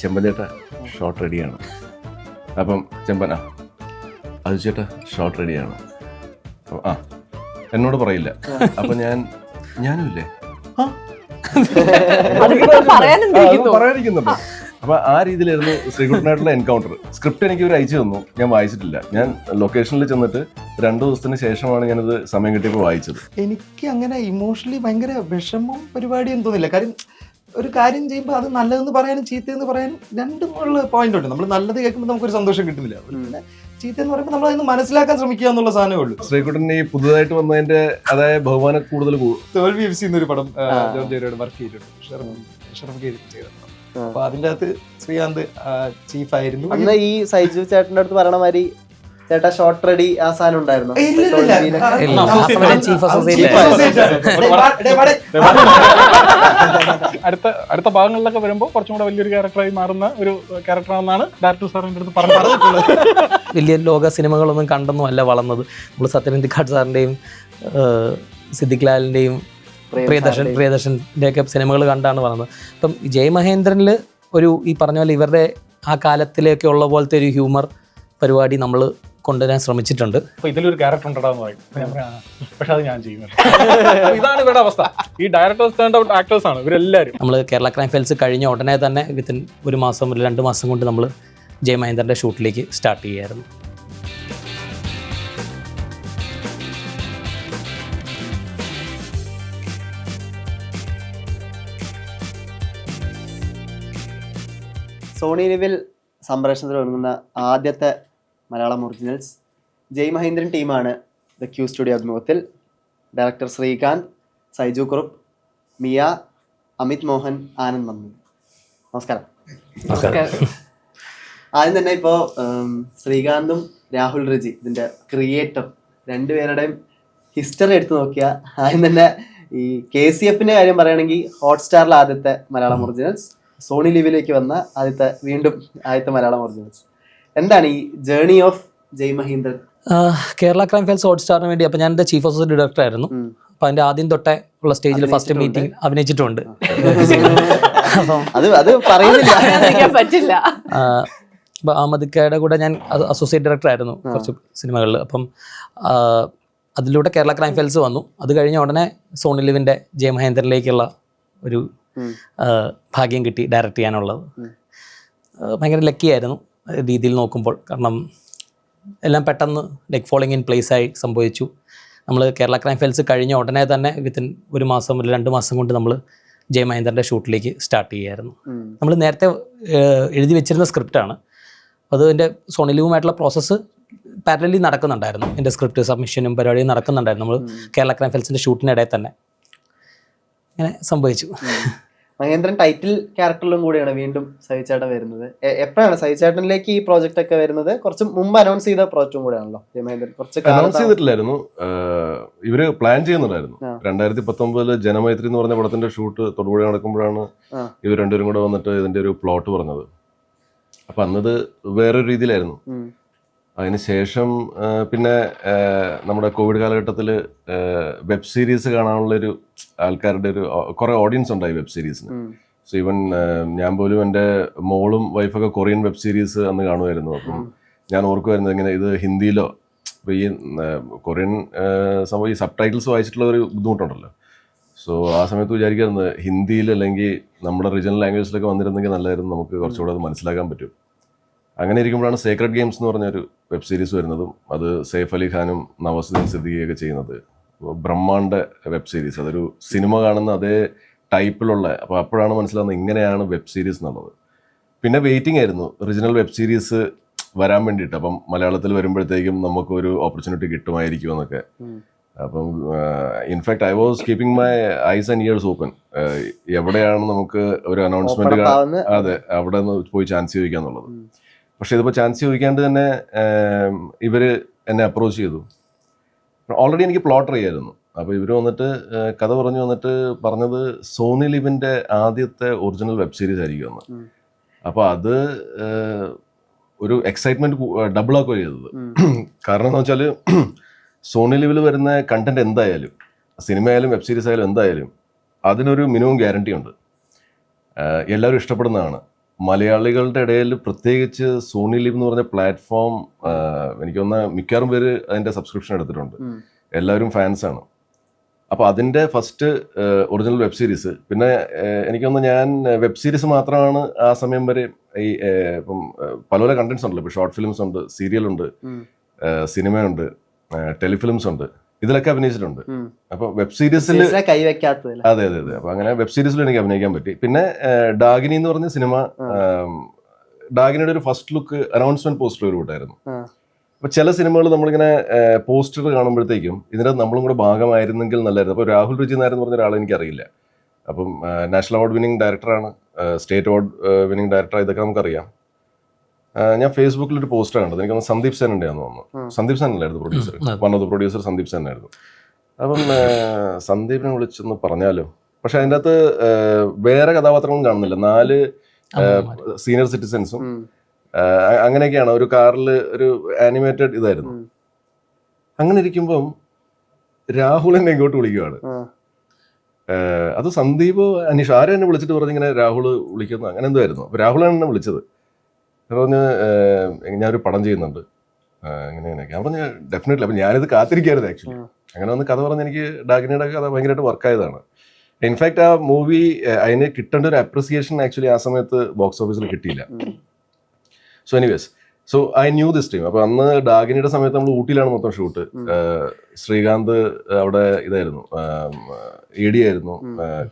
ചെമ്പൻ ചേട്ടാ ഷോട്ട് റെഡിയാണ് അപ്പം ചെമ്പൻ ആ അത് ചേട്ടാ ഷോട്ട് റെഡിയാണ് അപ്പം ആ എന്നോട് പറയില്ല. അപ്പം ഞാൻ ഞാനുമില്ലേ ആ. അപ്പൊ ആ രീതിയിലായിരുന്നു ശ്രീകുട്ടനായിട്ടുള്ള എൻകൗണ്ടർ സ്ക്രിപ്റ്റ് എനിക്ക് ഒരു അയച്ചു തന്നു. ഞാൻ വായിച്ചിട്ടില്ല. ഞാൻ ലൊക്കേഷനിൽ ചെന്നിട്ട് രണ്ടു ദിവസത്തിന് ശേഷമാണ് ഞാനത് സമയം കിട്ടിയപ്പോൾ വായിച്ചത്. എനിക്ക് അങ്ങനെ ഇമോഷണലി ഭയങ്കര വിഷമം പരിപാടി ഒന്നും തോന്നില്ല. കാര്യം ഒരു കാര്യം ചെയ്യുമ്പോൾ അത് നല്ലതെന്ന് പറയാനും ചീത്തയെന്ന് പറയാനും രണ്ടും ഉള്ള പോയിന്റ് ഉണ്ട്. നമ്മൾ നല്ലത് കേൾക്കുമ്പോൾ നമുക്കൊരു സന്തോഷം കിട്ടുന്നില്ല. പിന്നെ ചീത്ത എന്ന് പറയുമ്പോൾ നമ്മൾ അതിന് മനസ്സിലാക്കാൻ ശ്രമിക്കുക എന്നുള്ള സാധനമേ ഉള്ളൂ. ശ്രീകുട്ടൻ ഈ പുതുതായിട്ട് വന്നതിന്റെ അതായത് ബഹുമാനം കൂടുതൽ തോൽവി എഫ് സി എന്നൊരു പടം. ജോൺ വർക്ക് ചെയ്തിട്ടുണ്ട്. ഷെറഫ് ഷെറഫ് കെ ചെയ്ത പടം ആ. അപ്പൊ അതിന്റെ അകത്ത് ശ്രീകാന്ത് ചീഫ് ആയിരുന്നു. ഈ സൈജു ചേട്ടന്റെ അടുത്ത് പറയണ മാതിരി ചേട്ടാ ഷോർട്ട് റെഡി ആ സാധനം ഉണ്ടായിരുന്നു. അടുത്ത അടുത്ത ഭാഗങ്ങളിലൊക്കെ വരുമ്പോൾ കുറച്ചും കൂടെ വലിയൊരു ക്യാരക്ടറായി മാറുന്ന ഒരു ക്യാരക്ടറാണെന്നാണ് ഡയറക്ടർ സാറിന്റെ അടുത്ത് പറഞ്ഞിട്ടുള്ളത്. വലിയ ലോക സിനിമകളൊന്നും കണ്ടൊന്നും അല്ല വളർന്നത്. നമ്മൾ സത്യനന്ദിക്കാട് സാറിന്റെയും സിദ്ദിഖ് ലാലിന്റെയും പ്രിയദർശൻ പ്രിയദർശന്റെ ഒക്കെ സിനിമകൾ കണ്ടാണ് വളർന്നത്. അപ്പം ജയ് മഹേന്ദ്രനിൽ ഒരു ഈ പറഞ്ഞ പോലെ ഇവരുടെ ആ കാലത്തിലേക്കുള്ള പോലത്തെ ഒരു ഹ്യൂമർ പരിപാടി നമ്മൾ കൊണ്ടുവരാൻ ശ്രമിച്ചിട്ടുണ്ട്. അപ്പോൾ ഇതിലൊരു ക്യാരക്ടർ ഉണ്ടാന്ന് പറയും. അപ്പൊ ഞാൻ പറയാം, "ആ, പക്ഷെ അത് ഞാൻ ചെയ്യുന്നത് ഇതാണ് ഇവരുടെ അവസ്ഥ. ഈ ഡയറക്ടേഴ്സ് ടേൺ ഔട്ട് ആക്ടേഴ്സ് ആണ് ഇവരെല്ലാവരും നമ്മൾ കേരള ക്രൈം ഫയൽസ് കഴിഞ്ഞ ഉടനെ തന്നെ വിത്തിൻ ഒരു മാസം ഒരു രണ്ട് മാസം കൊണ്ട് നമ്മൾ ജയ മഹേന്ദ്രന്റെ ഷൂട്ടിലേക്ക് സ്റ്റാർട്ട് ചെയ്യായിരുന്നു. സോണി ലിവിൽ സംപ്രേഷണത്തിൽ ഒരുങ്ങുന്ന ആദ്യത്തെ മലയാളം ഒറിജിനൽസ്. ജയ് മഹേന്ദ്രൻ ടീമാണ് ദ ക്യൂ സ്റ്റുഡിയോ അഭിമുഖത്തിൽ. ഡയറക്ടർ ശ്രീകാന്ത് സൈജു കുറുപ്പ് മിയ അമിത് മോഹൻ ആനന്ദ് മന്ദു നമസ്കാരം. ആദ്യം തന്നെ ഇപ്പോൾ ശ്രീകാന്തും രാഹുൽ റിജി ഇതിന്റെ ക്രിയേറ്റർ രണ്ടുപേരുടെയും ഹിസ്റ്ററി എടുത്തു നോക്കിയാൽ ആദ്യം തന്നെ ഈ കെ സി എഫിന്റെ കാര്യം പറയുകയാണെങ്കിൽ ഹോട്ട്സ്റ്റാറിലെ ആദ്യത്തെ മലയാളം ഒറിജിനൽസ്. സോണി ലീവിലേക്ക് വന്ന ആദ്യത്തെ വീണ്ടും ആദ്യത്തെ മലയാളം ഒറിജിനൽസ്. എന്താണ് ഈ journey of Jai Mahindran? Kerala crime files hot സ്റ്റാറിന് വേണ്ടി അപ്പം ഞാൻ എന്റെ ചീഫ് ഓഫീസർ ഡയറക്ടർ ആയിരുന്നു. അപ്പം അതിന്റെ ആദ്യം തൊട്ടേ ഉള്ള സ്റ്റേജിൽ ഫസ്റ്റ് മീറ്റിംഗ് അഭിനയിച്ചിട്ടുണ്ട്. അപ്പം അത് അത് പറയുന്നില്ല. പറ്റില്ല. അഹമ്മദിക്കയുടെ കൂടെ ഞാൻ അസോസിയേറ്റ് ഡയറക്ടർ ആയിരുന്നു കുറച്ച് സിനിമകളിൽ അപ്പം അതിലൂടെ കേരള ക്രൈം ഫയൽസ് വന്നു. അത് കഴിഞ്ഞ ഉടനെ സോണി ലിവിന്റെ ജയ മഹേന്ദ്രനിലേക്കുള്ള ഒരു ഭാഗ്യം കിട്ടി ഡയറക്റ്റ് ചെയ്യാനുള്ളത്. ഭയങ്കര ലക്കി ആയിരുന്നു. രീതിയിൽ നോക്കുമ്പോൾ കാരണം എല്ലാം പെട്ടെന്ന് ലൈക്ക് ഫോളിങ് ഇൻ പ്ലേസ് ആയി സംഭവിച്ചു. നമ്മൾ കേരള ക്രൈം ഫയൽസ് കഴിഞ്ഞ ഉടനെ തന്നെ വിത്തിൻ ഒരു മാസം ഒരു രണ്ട് മാസം കൊണ്ട് നമ്മൾ ജയ മഹേന്ദ്രന്റെ ഷൂട്ടിലേക്ക് സ്റ്റാർട്ട് ചെയ്യായിരുന്നു നമ്മൾ നേരത്തെ എഴുതി വെച്ചിരുന്ന സ്ക്രിപ്റ്റാണ് അത് എന്റെ സോണിലുമായിട്ടുള്ള പ്രോസസ്സ് പാരലി നടക്കുന്നുണ്ടായിരുന്നു. എന്റെ സ്ക്രിപ്റ്റ് സബ്മിഷനും പരിപാടിയും നടക്കുന്നുണ്ടായിരുന്നു. നമ്മൾ കേരള ക്രൈം ഫയൽസിന്റെ ഷൂട്ടിനിടയിൽ തന്നെ. അങ്ങനെ സംഭവിച്ചു. മഹേന്ദ്രൻ ടൈറ്റിൽ ക്യാരക്ടറിലും കൂടിയാണ് വീണ്ടും സഹിച്ചേട്ടൻ വരുന്നത്. എപ്പോഴാണ് സഹിച്ചേട്ടനിലേക്ക് ഈ പ്രോജക്റ്റ് ഒക്കെ വരുന്നത്? കുറച്ച് മുമ്പ് അനൗൺസ് ചെയ്ത പ്രോജക്റ്റും കൂടെയാണല്ലോ മഹേന്ദ്രൻ. കുറച്ച് അനൗൺസ് ചെയ്തിട്ടില്ലായിരുന്നു. ഇവർ പ്ലാൻ ചെയ്യുന്നുണ്ടായിരുന്നു. രണ്ടായിരത്തി പത്തൊമ്പതിൽ ജനമൈത്രി എന്ന് പറഞ്ഞ പടത്തിന്റെ ഷൂട്ട് തൊടുപുഴ നടക്കുമ്പോഴാണ്. ഇവർ രണ്ടുപേരും കൂടെ വന്നിട്ട് ഇതിന്റെ ഒരു പ്ലോട്ട് പറഞ്ഞത്. അപ്പൊ അന്നത് വേറൊരു രീതിയിലായിരുന്നു. അതിനുശേഷം പിന്നെ നമ്മുടെ കോവിഡ് കാലഘട്ടത്തിൽ വെബ് സീരീസ് കാണാനുള്ളൊരു ആൾക്കാരുടെ ഒരു കുറേ ഓഡിയൻസ് ഉണ്ടായി വെബ് സീരീസിന്. സോ ഈവൻ ഞാൻ പോലും എന്റെ മോളും വൈഫൊക്കെ കൊറിയൻ വെബ് സീരീസ് അന്ന് കാണുമായിരുന്നു. അപ്പം ഞാൻ ഓർക്കുമായിരുന്നു ഇങ്ങനെ ഇത് ഹിന്ദിയിലോ ഇപ്പോൾ ഈ കൊറിയൻ സംഭവം ഈ സബ് ടൈറ്റിൽസ് വായിച്ചിട്ടുള്ള ഒരു ബുദ്ധിമുട്ടുണ്ടല്ലോ. സോ ആ സമയത്ത് വിചാരിക്കുന്നത് ഹിന്ദിയിൽ അല്ലെങ്കിൽ നമ്മുടെ റീജിയണൽ ലാംഗ്വേജിലൊക്കെ വന്നിരുന്നെങ്കിൽ നല്ലതായിരുന്നു. നമുക്ക് കുറച്ചുകൂടെ അത് മനസ്സിലാക്കാൻ പറ്റും. അങ്ങനെ ഇരിക്കുമ്പോഴാണ് സേക്രഡ് ഗെയിംസ് എന്ന് പറഞ്ഞൊരു വെബ് സീരീസ് വരുന്നതും അത് സെയ്ഫ് അലി ഖാനും നവസ് സിദ്ദിഖിയൊക്കെ ചെയ്യുന്നത്. ബ്രഹ്മാണ്ട വെബ് സീരീസ് അതൊരു സിനിമ കാണുന്ന അതേ ടൈപ്പിലുള്ള അപ്പോൾ അപ്പോഴാണ് മനസ്സിലാവുന്നത് ഇങ്ങനെയാണ് വെബ് സീരീസ് എന്നുള്ളത്. പിന്നെ വെയിറ്റിംഗ് ആയിരുന്നു. ഒറിജിനൽ വെബ് സീരീസ് വരാൻ വേണ്ടിയിട്ട്. അപ്പം മലയാളത്തിൽ വരുമ്പോഴത്തേക്കും നമുക്കൊരു ഓപ്പർച്യൂണിറ്റി കിട്ടുമായിരിക്കും എന്നൊക്കെ. അപ്പം in fact I was keeping my eyes and ears open എവിടെയാണ് നമുക്ക് ഒരു അനൗൺസ്മെന്റ് അതെ അവിടെ നിന്ന് പോയി ചാൻസ് ചോദിക്കാന്നുള്ളത്. പക്ഷെ ഇതിപ്പോൾ ചാൻസ് ചോദിക്കാണ്ട് തന്നെ ഇവർ എന്നെ അപ്രോച്ച് ചെയ്തു. ഓൾറെഡി എനിക്ക് പ്ലോട്ട് അറിയായിരുന്നു. അപ്പോൾ ഇവർ വന്നിട്ട് കഥ പറഞ്ഞു വന്നിട്ട് പറഞ്ഞത് സോണി ലിവിന്റെ ആദ്യത്തെ ഒറിജിനൽ വെബ് സീരീസ് ആയിരിക്കും എന്ന്. അപ്പോൾ അത് ഒരു എക്സൈറ്റ്മെന്റ് ഡബിൾ ആക്കുകയാണ് ചെയ്തത്. കാരണം എന്ന് വെച്ചാൽ സോണി ലിവിൽ വരുന്ന കണ്ടന്റ് എന്തായാലും സിനിമയായാലും വെബ് സീരീസ് ആയാലും എന്തായാലും അതിനൊരു മിനിമം ഗ്യാരണ്ടി ഉണ്ട്. എല്ലാവരും ഇഷ്ടപ്പെടുന്നതാണ്. മലയാളികളുടെ ഇടയിൽ പ്രത്യേകിച്ച് സോണി ലിവ് എന്ന് പറഞ്ഞ പ്ലാറ്റ്ഫോം എനിക്ക് തോന്നുന്ന മിക്കവാറും പേര് അതിന്റെ സബ്സ്ക്രിപ്ഷൻ എടുത്തിട്ടുണ്ട്. എല്ലാവരും ഫാൻസാണ് അപ്പോൾ അതിന്റെ ഫസ്റ്റ് ഒറിജിനൽ വെബ് സീരീസ് പിന്നെ എനിക്കൊന്ന് ഞാൻ വെബ് സീരീസ് മാത്രമാണ് ആ സമയം വരെ ഈ ഇപ്പം പല പല കണ്ടന്റ്സ് ഉണ്ടല്ലോ. ഇപ്പോൾ ഷോർട്ട് ഫിലിംസ് ഉണ്ട് സീരിയൽ ഉണ്ട് ഉം. സിനിമയുണ്ട് ടെലിഫിലിംസ് ഉണ്ട്. ഇതിലൊക്കെ അഭിനയിച്ചിട്ടുണ്ട്. അപ്പൊ വെബ് സീരീസിൽ അതെ അതെ അതെ. അപ്പൊ അങ്ങനെ വെബ് സീരീസിൽ എനിക്ക് അഭിനയിക്കാൻ പറ്റി. പിന്നെ ഡാഗിനി എന്ന് പറഞ്ഞ സിനിമ ഡാഗിനിയുടെ ഒരു ഫസ്റ്റ് ലുക്ക് അനൗൺസ്മെന്റ് പോസ്റ്റർ ഒരു കൂട്ടായിരുന്നു. അപ്പൊ ചില സിനിമകൾ നമ്മളിങ്ങനെ പോസ്റ്റർ കാണുമ്പോഴത്തേക്കും ഇതിന്റെ നമ്മളും കൂടെ ഭാഗമായിരുന്നെങ്കിൽ നല്ലായിരുന്നു. അപ്പൊ രാഹുൽ രുചി നായർ എന്ന് പറഞ്ഞ ഒരാളെ എനിക്കറിയില്ല അപ്പം നാഷണൽ അവാർഡ് വിന്നിംഗ് ഡയറക്ടറാണ് സ്റ്റേറ്റ് അവാർഡ് വിന്നിംഗ് ഡയറക്ടർ ഇതൊക്കെ നമുക്കറിയാം. ഞാൻ ഫേസ്ബുക്കിൽ ഒരു പോസ്റ്റർ കണ്ടത്. എനിക്ക് തോന്നുന്നു സന്ദീപ് സെൻ ഉണ്ടെന്ന് തോന്നുന്നു. സന്ദീപ് സെൻ അല്ലായിരുന്നു producer one of the producer Sandeep Sen ആയിരുന്നു അപ്പം സന്ദീപിനെ വിളിച്ചെന്ന് പറഞ്ഞാലോ? പക്ഷെ അതിന്റെ അകത്ത് വേറെ കഥാപാത്രങ്ങളും കാണുന്നില്ല. നാല് സീനിയർ സിറ്റിസൻസും. അങ്ങനെയൊക്കെയാണ് ഒരു കാറിൽ ഒരു ആനിമേറ്റഡ് ഇതായിരുന്നു. അങ്ങനെ ഇരിക്കുമ്പം രാഹുൽ എന്നെ ഇങ്ങോട്ട് വിളിക്കുകയാണ് അത് സന്ദീപ് അനീഷ് ആരും എന്നെ വിളിച്ചിട്ട് പറഞ്ഞിങ്ങനെ രാഹുൽ വിളിക്കുന്നു? അങ്ങനെ എന്തോ ആയിരുന്നു. അപ്പൊ രാഹുലാണ് എന്നെ വിളിച്ചത്. പറഞ്ഞ് ഏഹ് ഞാനൊരു പടം ചെയ്യുന്നുണ്ട്. എങ്ങനെയാണ് പറഞ്ഞ ഞാൻ പറഞ്ഞു ഡെഫിനറ്റ്ലി അപ്പൊ ഞാനിത് കാത്തിരിക്കായിരുന്നു ആക്ച്വലി അങ്ങനെ ഒന്ന് കഥ പറഞ്ഞ് എനിക്ക് ഡാഗിനിയുടെ കഥ ഭയങ്കരമായിട്ട് വർക്കായതാണ് ഇൻഫാക്ട് ആ മൂവി അതിന് കിട്ടേണ്ട ഒരു അപ്രിസിയേഷൻ ആക്ച്വലി ആ സമയത്ത് ബോക്സ് ഓഫീസിൽ കിട്ടിയില്ല. So anyways so I knew this team അപ്പൊ അന്ന് ഡാഗിനിയുടെ സമയത്ത് നമ്മൾ ഊട്ടിയിലാണ് മൊത്തം ഷൂട്ട്. ശ്രീകാന്ത് അവിടെ ഇതായിരുന്നു. ഇ ഡി ആയിരുന്നു.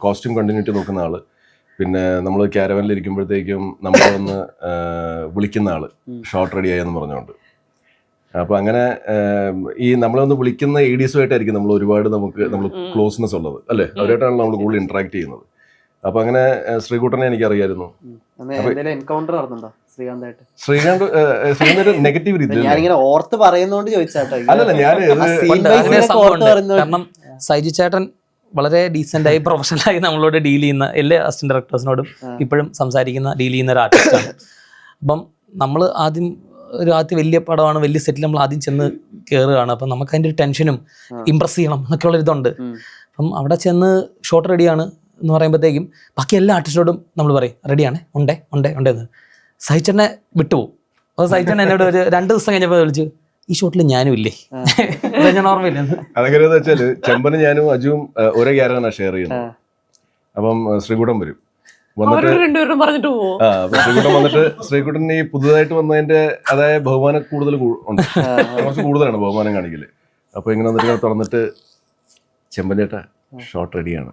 കോസ്റ്റ്യൂം കണ്ടിന്യൂറ്റി നോക്കുന്ന ആൾ. പിന്നെ നമ്മൾ ക്യാരവനിൽ ഇരിക്കുമ്പോഴത്തേക്കും നമ്മളെ ഒന്ന് വിളിക്കുന്ന ആൾ. ഷോർട്ട് റെഡി ആയെന്ന് പറഞ്ഞുകൊണ്ട്. അപ്പൊ അങ്ങനെ ഈ നമ്മളെ ഒന്ന് വിളിക്കുന്ന ഡിസുമായിട്ടായിരിക്കും നമ്മൾ ഒരുപാട് നമുക്ക് നമ്മൾ. ക്ലോസ്നെസ് ഉള്ളത്. അല്ലേ? അവരായിട്ടാണ് നമ്മൾ കൂടുതൽ ഇന്ററാക്ട് ചെയ്യുന്നത്. അപ്പൊ അങ്ങനെ ശ്രീകുട്ടനെ എനിക്കറിയായിരുന്നു. എൻകൗണ്ടർ നടന്നുണ്ടോ ശ്രീകാന്തായിട്ട്? ശ്രീകാന്ത് ശ്രീകാന്ത് നെഗറ്റീവ് രീതിയിൽ ഞാനിങ്ങനെ ഓർത്ത് പറയുന്നോണ്ട് ചോദിച്ചാട്ടോ അല്ലല്ല ഞാൻ സൈജു ചേട്ടൻ വളരെ പ്രൊഫഷണൽ ആയി നമ്മളോട് ഡീൽ ചെയ്യുന്ന എല്ലാ അസിസ്റ്റന്റ് ഡയറക്ടേഴ്സിനോടും ഇപ്പോഴും സംസാരിക്കുന്ന ഡീൽ ചെയ്യുന്ന ഒരു ആർട്ടിസ്റ്റാണ് അപ്പം നമ്മൾ ആദ്യം ഒരു ആദ്യം വലിയ പടമാണ് വലിയ സെറ്റിൽ നമ്മൾ ആദ്യം ചെന്ന് കയറുകയാണ് അപ്പം നമുക്ക് അതിന്റെ ഒരു ടെൻഷനും. ഇമ്പ്രസ് ചെയ്യണം എന്നൊക്കെയുള്ള ഇതുണ്ട്. അപ്പം അവിടെ ചെന്ന് ഷോട്ട് റെഡിയാണ് എന്ന് പറയുമ്പോഴത്തേക്കും ബാക്കി എല്ലാ ആർട്ടിസ്റ്റോടും നമ്മൾ പറയും റെഡിയാണ് ഉണ്ടേ ഉണ്ടേ ഉണ്ടേ എന്ന് സഹിച്ചെന്നെ വിട്ടുപോകും. അപ്പോൾ സഹിച്ചെന്നെ എന്നോട് ഒരു രണ്ട് ദിവസം കഴിഞ്ഞപ്പോൾ വിളിച്ചു ഈ ഷോട്ടിൽ ഞാനും ഇല്ലേ? ഞാൻ ഓർമ്മയില്ല? വെച്ചാൽ ചെമ്പനും ഞാനും അജുവും ഒരേ ക്യാരക്ടറാണ് ഷെയർ ചെയ്യുന്നത് അപ്പം ശ്രീകുടം വരും. വന്നിട്ട് ആ അപ്പൊ ശ്രീകുട്ടൻ വന്നിട്ട് ശ്രീകുട്ടൻ ഈ പുതുതായിട്ട് വന്നതിന്റെ അതായത് ബഹുമാനം കൂടുതൽ കൂ- ഉണ്ട്. കുറച്ച് കൂടുതലാണ് ബഹുമാനം കാണിക്കൽ. അപ്പൊ ഇങ്ങനെ വന്നിട്ട് ഇങ്ങനെ തുറന്നിട്ട് ചെമ്പൻ ചേട്ടാ ഷോട്ട് റെഡിയാണ്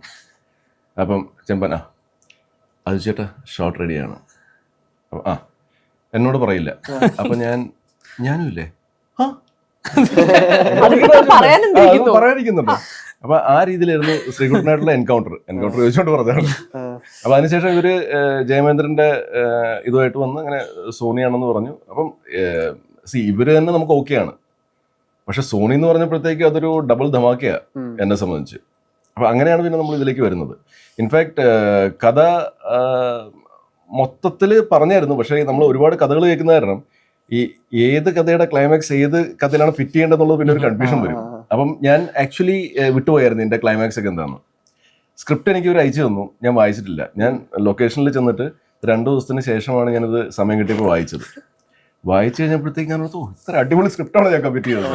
അപ്പം ചെമ്പനാ ആ അത് ചേട്ടാ ഷോട്ട് റെഡിയാണ് അപ്പൊ ആ എന്നോട് പറയില്ല. അപ്പൊ ഞാൻ ഞാനും ഇല്ലേ? പറയാനിരിക്കുന്നുണ്ട്. അപ്പൊ ആ രീതിയിലായിരുന്നു ശ്രീകുട്ടനായിട്ടുള്ള എൻകൗണ്ടർ. എൻകൗണ്ടർ ചോദിച്ചോണ്ട് പറഞ്ഞതാണ്. ആ. അപ്പൊ അതിനുശേഷം ഇവർ ജയമേന്ദ്രന്റെ ഇതുമായിട്ട് വന്ന് അങ്ങനെ സോണിയാണെന്ന് പറഞ്ഞു. അപ്പം സി ഇവർ തന്നെ നമുക്ക് ഓക്കെയാണ്. പക്ഷെ സോണി എന്ന് പറഞ്ഞപ്പോഴത്തേക്ക് അതൊരു ഡബിൾ ധമാക്കയാ. എന്നെ സംബന്ധിച്ച്. അപ്പൊ അങ്ങനെയാണ് പിന്നെ നമ്മൾ ഇതിലേക്ക് വരുന്നത്. ഇൻഫാക്ട് കഥ മൊത്തത്തിൽ പറഞ്ഞായിരുന്നു. പക്ഷേ നമ്മൾ ഒരുപാട് കഥകൾ കേൾക്കുന്ന കാരണം ഈ ഏത് കഥയുടെ ക്ലൈമാക്സ് ഏത് കഥയിലാണ് ഫിറ്റ് ചെയ്യേണ്ടതെന്നുള്ളത് പിന്നെ ഒരു കൺഫ്യൂഷൻ വരും. അപ്പം ഞാൻ ആക്ച്വലി വിട്ടുപോയായിരുന്നു എന്റെ ക്ലൈമാക്സ് ഒക്കെ എന്താണ് സ്ക്രിപ്റ്റ് എനിക്ക് ഒരു അയച്ചു തന്നു. ഞാൻ വായിച്ചിട്ടില്ല. ഞാൻ ലൊക്കേഷനിൽ ചെന്നിട്ട് രണ്ടു ദിവസത്തിന് ശേഷമാണ് ഞാനത് സമയം കിട്ടിയപ്പോൾ വായിച്ചത്. വായിച്ചു കഴിഞ്ഞപ്പോഴത്തേക്ക് ഞാൻ ഓർത്തു, ഇത്ര അടിപൊളി സ്ക്രിപ്റ്റാണ് ഞാൻ കമ്മിറ്റ് ചെയ്തത്.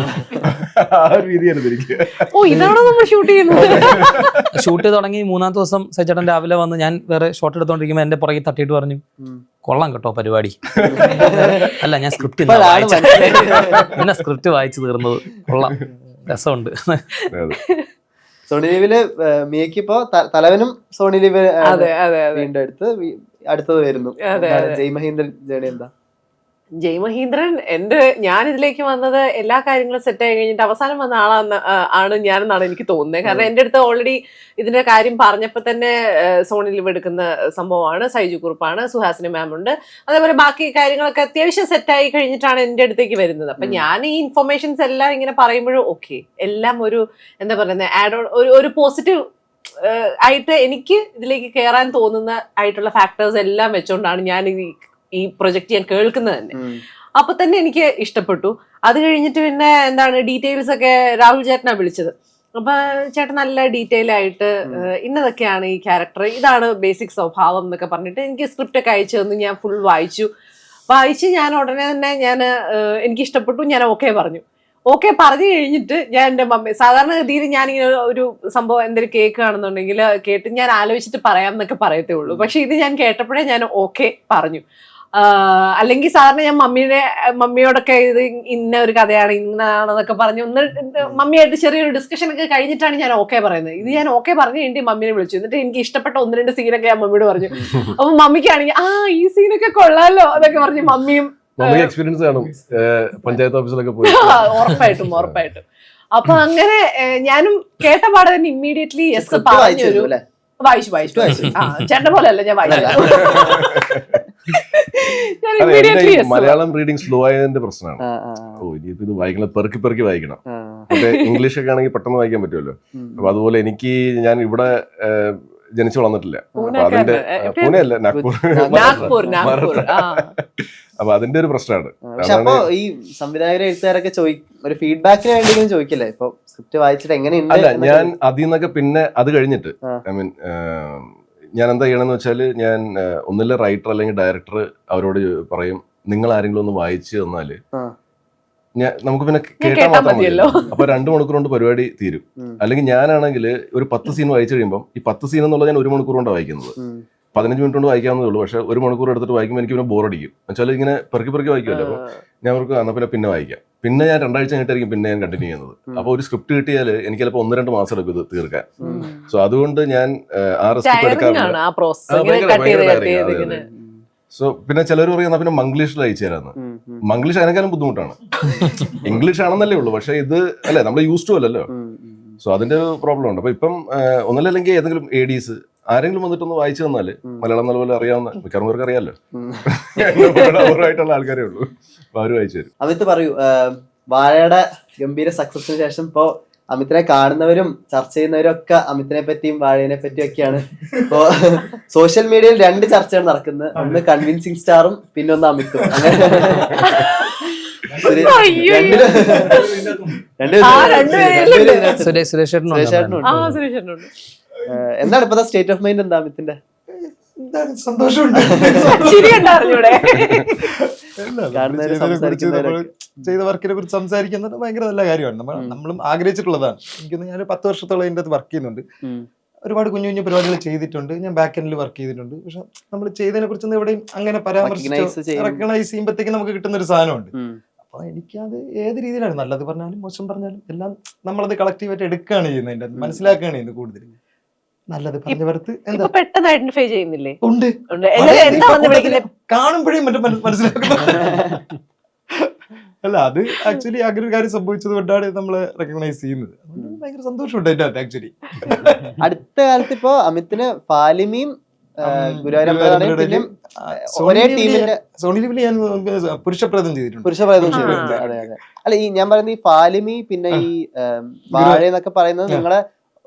ആ ഒരു രീതിയായിരുന്നു എനിക്ക്. ഓ ഇതാണോ നമ്മൾ ഷൂട്ട് ചെയ്യുന്നത്? ഷൂട്ട് തുടങ്ങി മൂന്നാം ദിവസം സൈചേട്ടൻ രാവിലെ വന്ന് ഞാൻ വേറെ ഷോട്ട് എടുത്തോണ്ടിരിക്കുമ്പോൾ എന്റെ പുറകെ തട്ടിയിട്ട് പറഞ്ഞു. കൊള്ളാം കേട്ടോ പരിപാടി. അല്ല ഞാൻ സ്ക്രിപ്റ്റ് പിന്നെ സ്ക്രിപ്റ്റ് വായിച്ചു തീർന്നത്. കൊള്ളാം രസമുണ്ട്. സോണി ലീവിൽ മിയക്ക് ഇപ്പോ തലവനും സോണി ലീവ് അതെ അതെ അതെ. വീണ്ടും അടുത്തത് വരുന്നു. ജയ് മഹീന്ദ്രൻ ജേണി എന്താ? ജയ് മഹീന്ദ്രൻ എന്റെ ഞാൻ ഇതിലേക്ക് വന്നത് എല്ലാ കാര്യങ്ങളും സെറ്റ് ആയി കഴിഞ്ഞിട്ട് അവസാനം വന്ന ആളാന്ന് ആണ് ഞാനെന്നാണ് എനിക്ക് തോന്നുന്നത്. കാരണം എന്റെ അടുത്ത് ഓൾറെഡി ഇതിന്റെ കാര്യം പറഞ്ഞപ്പോൾ തന്നെ സോണിൽ ലിവ് എടുക്കുന്ന സംഭവമാണ് സൈജു കുറുപ്പാണ് സുഹാസിനി മാം ഉണ്ട്. അതേപോലെ ബാക്കി കാര്യങ്ങളൊക്കെ അത്യാവശ്യം സെറ്റ് ആയി കഴിഞ്ഞിട്ടാണ് എന്റെ അടുത്തേക്ക് വരുന്നത്. അപ്പൊ ഞാൻ ഈ ഇൻഫർമേഷൻസ് എല്ലാം ഇങ്ങനെ പറയുമ്പോഴും ഓക്കെ എല്ലാം ഒരു എന്താ പറയുന്നത് ആഡ് ഓൺ ഒരു ഒരു പോസിറ്റീവ് ആയിട്ട് എനിക്ക് ഇതിലേക്ക് കയറാൻ തോന്നുന്ന ആയിട്ടുള്ള ഫാക്ടേഴ്സ് എല്ലാം വെച്ചുകൊണ്ടാണ് ഞാൻ ഈ ഈ പ്രൊജക്ട് ഞാൻ കേൾക്കുന്നത് തന്നെ. അപ്പൊ തന്നെ എനിക്ക് ഇഷ്ടപ്പെട്ടു. അത് കഴിഞ്ഞിട്ട് പിന്നെ എന്താണ് ഡീറ്റെയിൽസ് ഒക്കെ രാഹുൽ ചേട്ടനാ വിളിച്ചത്. അപ്പൊ ചേട്ടൻ നല്ല ഡീറ്റെയിൽ ആയിട്ട് ഇന്നതൊക്കെയാണ് ഈ ക്യാരക്ടർ. ഇതാണ് ബേസിക് സ്വഭാവം എന്നൊക്കെ പറഞ്ഞിട്ട് എനിക്ക് സ്ക്രിപ്റ്റ് ഒക്കെ അയച്ചു തന്നു. ഞാൻ ഫുൾ വായിച്ചു. വായിച്ച് ഞാൻ ഉടനെ തന്നെ ഞാൻ എനിക്ക് ഇഷ്ടപ്പെട്ടു. ഞാൻ ഓക്കെ പറഞ്ഞു. ഓക്കെ പറഞ്ഞു കഴിഞ്ഞിട്ട് ഞാൻ എന്റെ മമ്മി സാധാരണഗതിയിൽ ഞാനിങ്ങനെ ഒരു സംഭവം എന്തെങ്കിലും കേൾക്കുകയാണെന്നുണ്ടെങ്കിൽ കേട്ട് ഞാൻ ആലോചിച്ചിട്ട് പറയാം എന്നൊക്കെ പറയത്തേ ഉള്ളൂ. പക്ഷെ ഇത് ഞാൻ കേട്ടപ്പോഴേ ഞാൻ ഓക്കെ പറഞ്ഞു. അല്ലെങ്കിൽ സാറിന് ഞാൻ മമ്മീനെ മമ്മിയോടൊക്കെ ഇത് ഇന്ന ഒരു കഥയാണ് ഇന്നതാണെന്നൊക്കെ പറഞ്ഞ് ഒന്ന് മമ്മിയായിട്ട് ചെറിയൊരു ഡിസ്കഷൻ ഒക്കെ കഴിഞ്ഞിട്ടാണ് ഞാൻ ഓക്കെ പറയുന്നത്. ഇത് ഞാൻ ഓക്കെ പറഞ്ഞു കഴിഞ്ഞിട്ട് മമ്മീനെ വിളിച്ചു. എന്നിട്ട് എനിക്ക് ഇഷ്ടപ്പെട്ട ഒന്ന് രണ്ട് സീനൊക്കെ ഞാൻ മമ്മിയോട് പറഞ്ഞു. അപ്പൊ മമ്മിക്കാണെങ്കിൽ ആ ഈ സീനൊക്കെ കൊള്ളാലോ അതൊക്കെ പറഞ്ഞു മമ്മിയും നമുക്ക് എക്സ്പീരിയൻസ് കാണും. പഞ്ചായത്ത് ഓഫീസിലൊക്കെ പോയി. ഉറപ്പായിട്ടും ഉറപ്പായിട്ടും. അപ്പൊ അങ്ങനെ ഞാനും കേട്ട പാടെ തന്നെ ഇമ്മീഡിയറ്റ്ലി യെസ് പറഞ്ഞു വായിച്ചു ഒരു വായിച്ചു വായിച്ചു. വായിച്ചു ആ ചേട്ടൻ പോലെ അല്ല ഞാൻ വായിച്ചു മലയാളം റീഡിങ് സ്ലോ ആയതിന്റെ പ്രശ്നമാണ്. ഓ ഇനിയിപ്പോ ഇത് വായിക്കണം പെറുക്കി പെറുക്കി വായിക്കണം. പക്ഷേ ഇംഗ്ലീഷ് ഒക്കെ ആണെങ്കിൽ പെട്ടെന്ന് വായിക്കാൻ പറ്റുമല്ലോ. അപ്പൊ അതുപോലെ എനിക്ക് ഞാൻ ഇവിടെ ജനിച്ചു വളർന്നിട്ടില്ല. അപ്പൊ അതിന്റെ പൂനെ അല്ല നാഗ്പൂർ. നാഗ്പൂർ നാഗ്പൂർ ആ. അപ്പൊ അതിന്റെ ഒരു പ്രശ്നമാണ്. ഈ സംവിധായകരെ എഴുത്തുകാരൊക്കെ ഒരു ഫീഡ്ബാക്കിന് വേണ്ടിയെങ്കിലും ചോദിക്കില്ലേ? ഇപ്പൊ സ്ക്രിപ്റ്റ് വായിച്ചിട്ട് എങ്ങനെയുണ്ട് അല്ല ഞാൻ അതിൽ നിന്നൊക്കെ പിന്നെ അത് കഴിഞ്ഞിട്ട് ഐ മീൻ ഞാൻ എന്താ ചെയ്യണമെന്ന് വെച്ചാൽ ഞാൻ ഒന്നില്ല റൈറ്റർ അല്ലെങ്കിൽ ഡയറക്ടർ അവരോട് പറയും നിങ്ങൾ ആരെങ്കിലും ഒന്ന് വായിച്ചു. ഞാൻ നമുക്ക് പിന്നെ കേട്ടാൽ കേട്ടാ മാത്രം മതിയല്ലോ. അപ്പൊ രണ്ടു മണിക്കൂർ കൊണ്ട് പരിപാടി തീരും. അല്ലെങ്കിൽ ഞാനാണെങ്കിൽ ഒരു പത്ത് സീൻ വായിച്ചു കഴിയുമ്പോൾ ഈ പത്ത് സീൻ എന്നുള്ളത് ഞാൻ ഒരു മണിക്കൂർ കൊണ്ടാണ് വായിക്കുന്നത്. പതിനഞ്ച് മിനിറ്റ് കൊണ്ട് വായിക്കാവുന്നതേ ഉള്ളൂ. പക്ഷെ ഒരു മണിക്കൂർ എടുത്തിട്ട് വായിക്കുമ്പോൾ എനിക്ക് പിന്നെ ബോറടിക്കും. വെച്ചാൽ ഇങ്ങനെ പെറുക്കി പെറുക്കി വായിക്കുമല്ലോ അപ്പോൾ ഞാൻ അവർക്ക് എന്നാ പിന്നെ പിന്നെ വായിക്കാം. പിന്നെ ഞാൻ രണ്ടാഴ്ച കഴിഞ്ഞിട്ടായിരിക്കും പിന്നെ ഞാൻ കണ്ടിന്യൂ ചെയ്യുന്നത്. അപ്പോൾ ഒരു സ്ക്രിപ്റ്റ് കിട്ടിയാൽ എനിക്ക് ചിലപ്പോൾ ഒന്ന് രണ്ട് മാസം എടുക്കും ഇത് തീർക്കാൻ. സോ അതുകൊണ്ട് ഞാൻ ആ റിസ്ക് എടുക്കാറില്ല സോ പിന്നെ ചിലർ പറയുന്ന എന്നാ പിന്നെ മംഗ്ലീഷിൽ അയച്ചു തരാന്ന്. മംഗ്ലീഷ് അതിനേക്കാളും ബുദ്ധിമുട്ടാണ്. ഇംഗ്ലീഷ് ആണെന്നല്ലേ ഉള്ളൂ. പക്ഷെ ഇത് അല്ലേ നമ്മൾ യൂസ് ടു അല്ലല്ലോ. സോ അതിന്റെ ഒരു പ്രോബ്ലം ഉണ്ട്. അപ്പൊ ഇപ്പം ഒന്നല്ലെങ്കിൽ ഏതെങ്കിലും എ ഡീസ് ആരെങ്കിലും വന്നിട്ടൊന്ന് വായിച്ചു തന്നാൽ മലയാളം നല്ലപോലെ അറിയാവുന്ന മിക്കവാറും പേർക്ക് അറിയാമല്ലോ. അവരായിട്ടുള്ള ആൾക്കാരേ ഉള്ളൂ. അപ്പൊ അവർ വായിച്ചു തരും. അമിത് പറയൂ വാഴയുടെ ഗംഭീര സക്സസിന് ശേഷം ഇപ്പോ അമിത്തിനെ കാണുന്നവരും ചർച്ച ചെയ്യുന്നവരും ഒക്കെ അമിത്തിനെ പറ്റിയും വാഴയെ പറ്റിയും ഒക്കെയാണ് ഇപ്പോ സോഷ്യൽ മീഡിയയിൽ രണ്ട് ചർച്ചകൾ നടക്കുന്നത്. ഒന്ന് കൺവിൻസിങ് സ്റ്റാറും പിന്നെ ഒന്ന് അമിത്തും. അങ്ങനെ. സുരേഷ് സുരേഷ് എന്താണ് ഇപ്പത്തെ സ്റ്റേറ്റ് ഓഫ് മൈൻഡ് എന്താ അമിത്തിന്റെ സന്തോഷമുണ്ട്. ചെയ്ത വർക്കിനെ കുറിച്ച് സംസാരിക്കുന്നത് ഭയങ്കര നല്ല കാര്യമാണ്. നമ്മൾ നമ്മളും ആഗ്രഹിച്ചിട്ടുള്ളതാണ്. എനിക്ക് ഞാൻ പത്ത് വർഷത്തോളം ഇതിന്റെ അത് വർക്ക് ചെയ്യുന്നുണ്ട്. ഒരുപാട് കുഞ്ഞു കുഞ്ഞു പരിപാടികൾ ചെയ്തിട്ടുണ്ട്. ഞാൻ ബാക്ക് എൻഡിൽ വർക്ക് ചെയ്തിട്ടുണ്ട്. പക്ഷെ നമ്മൾ ചെയ്തതിനെ കുറിച്ച് എവിടെയും അങ്ങനെ പരാമർശിച്ച് റെക്കഗ്നൈസ് ചെയ്യുമ്പോഴത്തേക്ക് നമുക്ക് കിട്ടുന്ന ഒരു സാധനമുണ്ട്. അപ്പൊ എനിക്കത് ഏത് രീതിയിലാണ്? നല്ലത് പറഞ്ഞാലും മോശം പറഞ്ഞാലും എല്ലാം നമ്മളത് കളക്റ്റീവായിട്ട് എടുക്കുകയാണ് ചെയ്യുന്നത്. അതിന്റെ മനസ്സിലാക്കുകയാണ് ചെയ്യുന്നത് കൂടുതൽ. നല്ലത് പറഞ്ഞവർക്ക് പെട്ടെന്ന് ഐഡന്റിഫൈ ചെയ്യുന്നില്ലേ? ഉണ്ട്. കാണുമ്പോഴേ മറ്റേ അല്ല അത് ആക്ച്വലി അങ്ങനെ ഒരു കാര്യം സംഭവിച്ചത് കൊണ്ടാണ് നമ്മൾ റെക്കഗ്നൈസ് ചെയ്യുന്നത്. ഭയങ്കര സന്തോഷമുണ്ട് അതിന്റെ അകത്ത് ആക്ച്വലി അടുത്ത കാലത്ത് ഇപ്പോ അമിത്തിന് ഫാലിമിയും ഞാൻ പുരുഷപ്രദം ചെയ്തിട്ടുണ്ട്. ചെയ്തിട്ടുണ്ട്. അല്ല ഈ ഞാൻ പറയുന്ന ഈ ഫാലിമി പിന്നെ ഈ വാഴ എന്നൊക്കെ പറയുന്നത് നിങ്ങളെ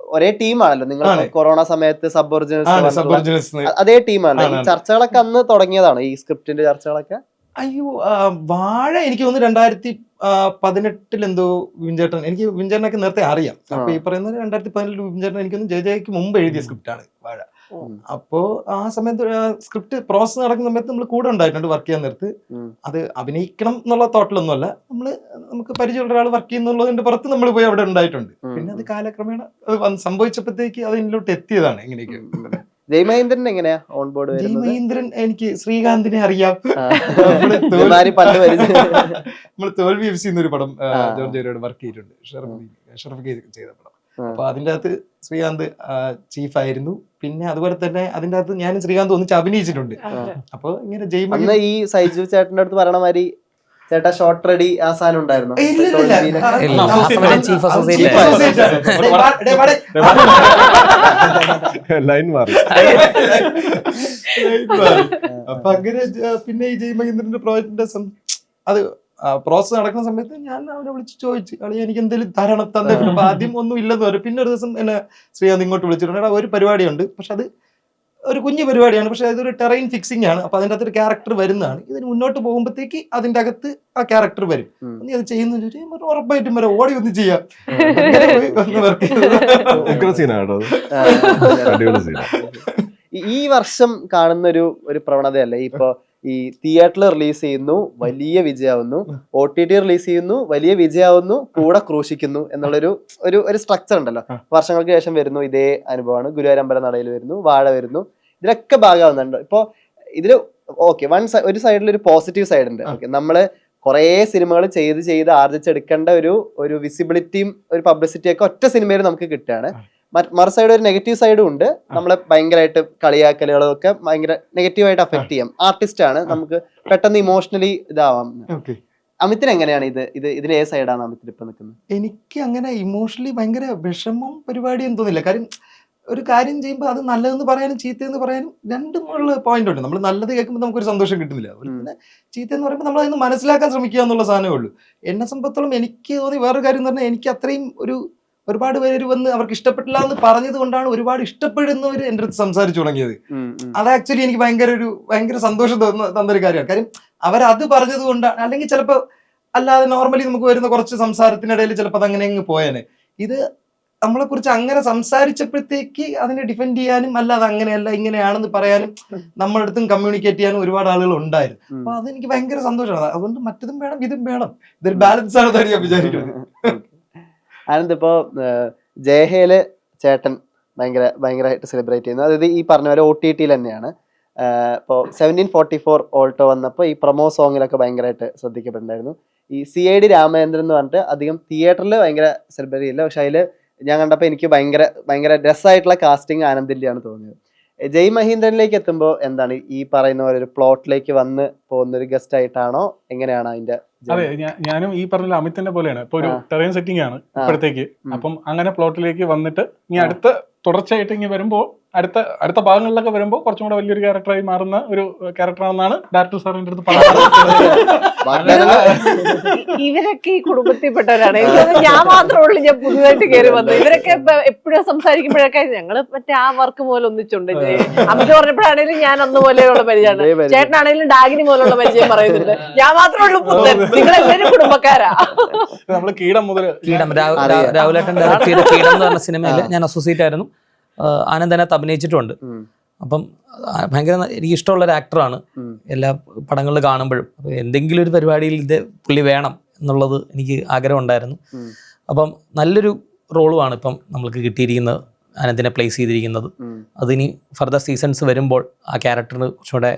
ഒരേ ടീമാണല്ലോ. നിങ്ങൾ കൊറോണ സമയത്ത് സബ് ഒറിജിനൽസ് അതേ ടീമാണല്ലോ. ചർച്ചകളൊക്കെ അന്ന് തുടങ്ങിയതാണ് ഈ സ്ക്രിപ്റ്റിന്റെ ചർച്ചകളൊക്കെ? അയ്യോ വാഴ എനിക്ക് തോന്നുന്നു രണ്ടായിരത്തി പതിനെട്ടിൽ എന്തോ വിഞ്ചേട്ടൻ എനിക്ക് വിഞ്ചേട്ടനൊക്കെ നേരത്തെ അറിയാം. അപ്പൊ. ഈ പറയുന്നത് രണ്ടായിരത്തി പതിനെട്ടിൽ വിഞ്ചേട്ടൻ എനിക്കൊന്ന് ജയ ജയക്ക് മുമ്പ് എഴുതിയ സ്ക്രിപ്റ്റാണ് വാഴ. അപ്പോ ആ സമയത്ത് സ്ക്രിപ്റ്റ് പ്രോസസ് നടക്കുന്ന സമയത്ത് നമ്മൾ കൂടെ ഉണ്ടായിട്ടുണ്ട് വർക്ക് ചെയ്യാൻ നേരത്ത്. അത് അഭിനയിക്കണം എന്നുള്ള തോട്ടിലൊന്നും അല്ല നമ്മൾ നമുക്ക് പരിചയമുള്ള ഒരാൾ വർക്ക് ചെയ്യുന്നുള്ളതിന്റെ പുറത്ത് നമ്മൾ പോയി അവിടെ ഉണ്ടായിട്ടുണ്ട്. പിന്നെ അത് കാലക്രമേണ അത് സംഭവിച്ചപ്പോഴത്തേക്ക് അത് എന്നിലോട്ട് എത്തിയതാണ് എങ്ങനെയൊക്കെ ജയമഹേന്ദ്രൻ എങ്ങനെയാ ഓൺ ബോർഡ് ജയ് വരുന്നത്? മഹീന്ദ്രൻ എനിക്ക് ശ്രീകാന്തിനെ അറിയാം. നമ്മൾ തോൽവി എഫ് സി എന്നൊരു പടം ജോർജ്. വർക്ക് ചെയ്തിട്ടുണ്ട്. ഷറഫ് ചെയ്ത പടം. അപ്പൊ അതിന്റെ അകത്ത് ശ്രീകാന്ത് ചീഫ് ആയിരുന്നു പിന്നെ അതുപോലെ തന്നെ അതിന്റെ അകത്ത് ഞാനും ശ്രീകാന്ത് ഒന്നിച്ച് അഭിനയിച്ചിട്ടുണ്ട്. അപ്പൊ ഇങ്ങനെ ജയ് അന്ന് ഈ സൈജു ചേട്ടന്റെ അടുത്ത് പറയണ മാതിരി ചേട്ടാ ഷോർട്ട് റെഡി ആ സാധനം ഉണ്ടായിരുന്നു. ലൈൻ മാറി. അപ്പൊ അങ്ങനെ പിന്നെ ഈ ജയ് മഹീന്ദ്രന്റെ പ്രോജക്റ്റിന്റെ സം- അത് പ്രോസസ് നടക്കുന്ന സമയത്ത് ഞാൻ അവനെ വിളിച്ച് ചോദിച്ചു അളി എനിക്ക് എന്തെങ്കിലും തരണം തന്നെ അപ്പൊ ആദ്യം ഒന്നും ഇല്ലെന്ന് പറയും. പിന്നെ ഒരു ദിവസം എന്നെ ശ്രീകാന്ത് ഇങ്ങോട്ട് വിളിച്ചിട്ടുണ്ട്. എടാ ഒരു പരിപാടിയുണ്ട്. പക്ഷെ അത് ഒരു കുഞ്ഞു പരിപാടിയാണ്. പക്ഷെ അതൊരു ടെറൈൻ ഫിക്സിംഗ് ആണ്. അപ്പൊ അതിന്റെ അകത്തൊരു ക്യാരക്ടർ വരുന്നതാണ്. ഇതിന് മുന്നോട്ട് പോകുമ്പോഴത്തേക്ക് അതിന്റെ അകത്ത് ആ ക്യാരക്ടർ വരും. നീ അത് ചെയ്യുന്ന ഉറപ്പായിട്ടും വരെ. ഓടി ഒന്ന് ചെയ്യാം. ഈ വർഷം കാണുന്ന ഒരു ഒരു പ്രവണതയല്ലേ? ഇപ്പൊ ഈ തിയേറ്ററിൽ റിലീസ് ചെയ്യുന്നു വലിയ വിജയമാവുന്നു ഒ ടി ടി റിലീസ് ചെയ്യുന്നു വലിയ വിജയമാവുന്നു കൂടെ ക്രൂശിക്കുന്നു എന്നുള്ളൊരു ഒരു ഒരു സ്ട്രക്ചർ ഉണ്ടല്ലോ. വർഷങ്ങൾക്ക് ശേഷം വരുന്നു ഇതേ അനുഭവമാണ്. ഗുരുവാരമ്പല നടയിൽ വരുന്നു വാഴ വരുന്നു. ഇതിലൊക്കെ ഭാഗമാവുന്നുണ്ട്. ഇപ്പോ ഇതിൽ ഓക്കെ വൺ ഒരു സൈഡിൽ ഒരു പോസിറ്റീവ് സൈഡ് ഉണ്ട്. ഓക്കെ നമ്മൾ കുറേ സിനിമകൾ ചെയ്ത് ചെയ്ത് ആർജിച്ചെടുക്കേണ്ട ഒരു ഒരു വിസിബിലിറ്റിയും ഒരു പബ്ലിസിറ്റിയും ഒക്കെ ഒറ്റ സിനിമയിൽ നമുക്ക് കിട്ടുകയാണ്. മറു സൈഡ് ഒരു നെഗറ്റീവ് സൈഡും ഉണ്ട്. നമ്മളെ ഭയങ്കരമായിട്ട് കളിയാക്കലുകളൊക്കെ ഭയങ്കര നെഗറ്റീവായിട്ട് അഫക്ട് ചെയ്യാം. ആർട്ടിസ്റ്റ് ആണ്. നമുക്ക് പെട്ടെന്ന് ഇമോഷണലി ഇതാവാം. അമിത്തിന് എങ്ങനെയാണ് ഇത്? ഇത് ഇതിന് ഏത് സൈഡാണ് അമിത്തിന് ഇപ്പൊ നിൽക്കുന്നത് എനിക്ക് അങ്ങനെ ഇമോഷണലി ഭയങ്കര വിഷമം പരിപാടി എന്ന് തോന്നില്ല. കാര്യം ഒരു കാര്യം ചെയ്യുമ്പോൾ അത് നല്ലതെന്ന് പറയാനും ചീത്തയെന്ന് പറയാനും രണ്ടും ഉള്ള പോയിന്റ് ഉണ്ട്. നമ്മൾ നല്ലത് കേൾക്കുമ്പോൾ നമുക്കൊരു സന്തോഷം കിട്ടുന്നില്ല. പിന്നെ ചീത്ത എന്ന് പറയുമ്പോൾ നമ്മൾ അതിന് മനസ്സിലാക്കാൻ ശ്രമിക്കുക എന്നുള്ള സാധനമേ ഉള്ളൂ. എന്നെ സംബന്ധിച്ചോളം എനിക്ക് തോന്നി വേറൊരു കാര്യം എന്ന് പറഞ്ഞാൽ എനിക്ക് അത്രയും ഒരു ഒരുപാട് പേര് വന്ന് അവർക്ക് ഇഷ്ടപ്പെട്ടില്ല എന്ന് പറഞ്ഞത് കൊണ്ടാണ് ഒരുപാട് ഇഷ്ടപ്പെടുന്നവർ എന്റെ അടുത്ത് സംസാരിച്ചു തുടങ്ങിയത്. അത് ആക്ച്വലി എനിക്ക് ഭയങ്കര ഒരു ഭയങ്കര സന്തോഷം തോന്നുന്ന തന്നൊരു കാര്യമാണ്. കാര്യം അവരത് പറഞ്ഞത് കൊണ്ടാണ് അല്ലെങ്കിൽ ചിലപ്പോൾ അല്ലാതെ നോർമലി നമുക്ക് വരുന്ന കുറച്ച് സംസാരത്തിനിടയിൽ ചിലപ്പോൾ അത് അങ്ങനെ അങ്ങ് പോയേനെ. ഇത് നമ്മളെ കുറിച്ച് അങ്ങനെ സംസാരിച്ചപ്പോഴത്തേക്ക് അതിനെ ഡിഫെൻഡ് ചെയ്യാനും അല്ലാതെ അങ്ങനെയല്ല ഇങ്ങനെയാണെന്ന് പറയാനും നമ്മുടെ അടുത്തും കമ്മ്യൂണിക്കേറ്റ് ചെയ്യാനും ഒരുപാട് ആളുകൾ ഉണ്ടായിരുന്നു. അപ്പൊ അതെനിക്ക് ഭയങ്കര സന്തോഷമാണ്. അതുകൊണ്ട് മറ്റതും വേണം ഇതും വേണം. ഇതൊരു ബാലൻസ് ആണെന്നാണ് ഞാൻ വിചാരിക്കുന്നത്. ഏഹ്, ജയഹേൽ ചേട്ടൻ ഭയങ്കര ഭയങ്കരമായിട്ട് സെലിബ്രേറ്റ് ചെയ്യുന്നു. അതായത് ഈ പറഞ്ഞ പോലെ ഒ ടി ടിയിൽ തന്നെയാണ്. ഇപ്പോൾ സെവന്റീൻ ഫോർട്ടി ഫോർ ഓൾട്ടോ വന്നപ്പോൾ ഈ പ്രൊമോ സോങ്ങിലൊക്കെ ഭയങ്കരമായിട്ട് ശ്രദ്ധിക്കപ്പെട്ടിട്ടുണ്ടായിരുന്നു. ഈ സി ഐ ഡി രാമചന്ദ്രൻ എന്ന് പറഞ്ഞിട്ട് അധികം തിയേറ്ററിൽ ഭയങ്കര സെലിബ്രേറ്റ് ചെയ്യില്ല പക്ഷെ അതിൽ ഞാൻ കണ്ടപ്പോൾ എനിക്ക് ഭയങ്കര ഭയങ്കര രസമായിട്ടുള്ള കാസ്റ്റിംഗ് ആനന്ദിന്റെയാണ് തോന്നിയത്. ജയ് മഹീന്ദ്രനിലേക്ക് എത്തുമ്പോൾ എന്താണ് ഈ പറയുന്ന പോലെ ഒരു പ്ലോട്ടിലേക്ക് വന്ന് പോകുന്ന ഒരു ഗസ്റ്റ് ആയിട്ടാണോ? എങ്ങനെയാണ് അതിന്റെ അതെ ഞാനും ഈ പറഞ്ഞ അമിത്തിന്റെ പോലെയാണ്. ഇപ്പൊ ഒരു ടെറൻ സെറ്റിംഗ് ആണ്. ഇപ്പോഴത്തേക്ക്. അപ്പം അങ്ങനെ പ്ലോട്ടിലേക്ക് വന്നിട്ട് ഇനി അടുത്ത തുടർച്ചയായിട്ട് ഇനി വരുമ്പോ അടുത്ത അടുത്ത ഭാഗങ്ങളിലൊക്കെ വരുമ്പോൾ കുറച്ചും കൂടെ വലിയൊരു ക്യാരക്ടറായി മാറുന്ന ഒരു ക്യാരക്ടറാണെന്നാണ് ഡയറക്ടർ സാറിന്റെ അടുത്ത് പറഞ്ഞത് ഇവരൊക്കെ ഈ കുടുംബത്തിൽപ്പെട്ടവരാണ്. ഞാൻ മാത്രമേ ഉള്ളൂ ഞാൻ പുതുതായിട്ട് കയറി വന്നത്. ഇവരൊക്കെ എപ്പോഴും സംസാരിക്കുമ്പോഴൊക്കെ ഞങ്ങൾ മറ്റേ ആ വർക്ക് പോലെ ഒന്നിച്ചുണ്ട്. അമിത് പറഞ്ഞപ്പോഴാണെങ്കിലും ഞാൻ അന്ന് പോലെയുള്ള പരിചയമാണ്. ചേട്ടനാണെങ്കിലും ഡാഗിനി പോലുള്ള പരിചയം പറയുന്നുണ്ട്. ഞാൻ മാത്രമേ ഉള്ളൂ പുത്തൻ. നിങ്ങളെല്ലാവരും കുടുംബക്കാരാ. നമ്മൾ കീടം മുതൽ കീടം. രാഹുലേട്ടൻ ഡയറക്ട് ചെയ്ത കീടം എന്ന് പറഞ്ഞ സിനിമയിൽ ഞാൻ അസോസിയേറ്റ് ആയിരുന്നു. ആഹ് ആനന്ദ് അതിനകത്ത് അഭിനയിച്ചിട്ടുണ്ട്. അപ്പം ഭയങ്കര എനിക്ക് ഇഷ്ടമുള്ള ഒരു ആക്ടറാണ് എല്ലാ പടങ്ങളിൽ കാണുമ്പോഴും. എന്തെങ്കിലും ഒരു പരിപാടിയിൽ ഇത് പുള്ളി വേണം എന്നുള്ളത് എനിക്ക് ആഗ്രഹം ഉണ്ടായിരുന്നു. അപ്പം നല്ലൊരു റോളുമാണ് ഇപ്പം നമ്മൾക്ക് കിട്ടിയിരിക്കുന്നത് ആനന്ദിനെ പ്ലേസ് ചെയ്തിരിക്കുന്നത്. അതിനി ഫർദർ സീസൺസ് വരുമ്പോൾ ആ ക്യാരക്ടറിന് കുറച്ചുകൂടെ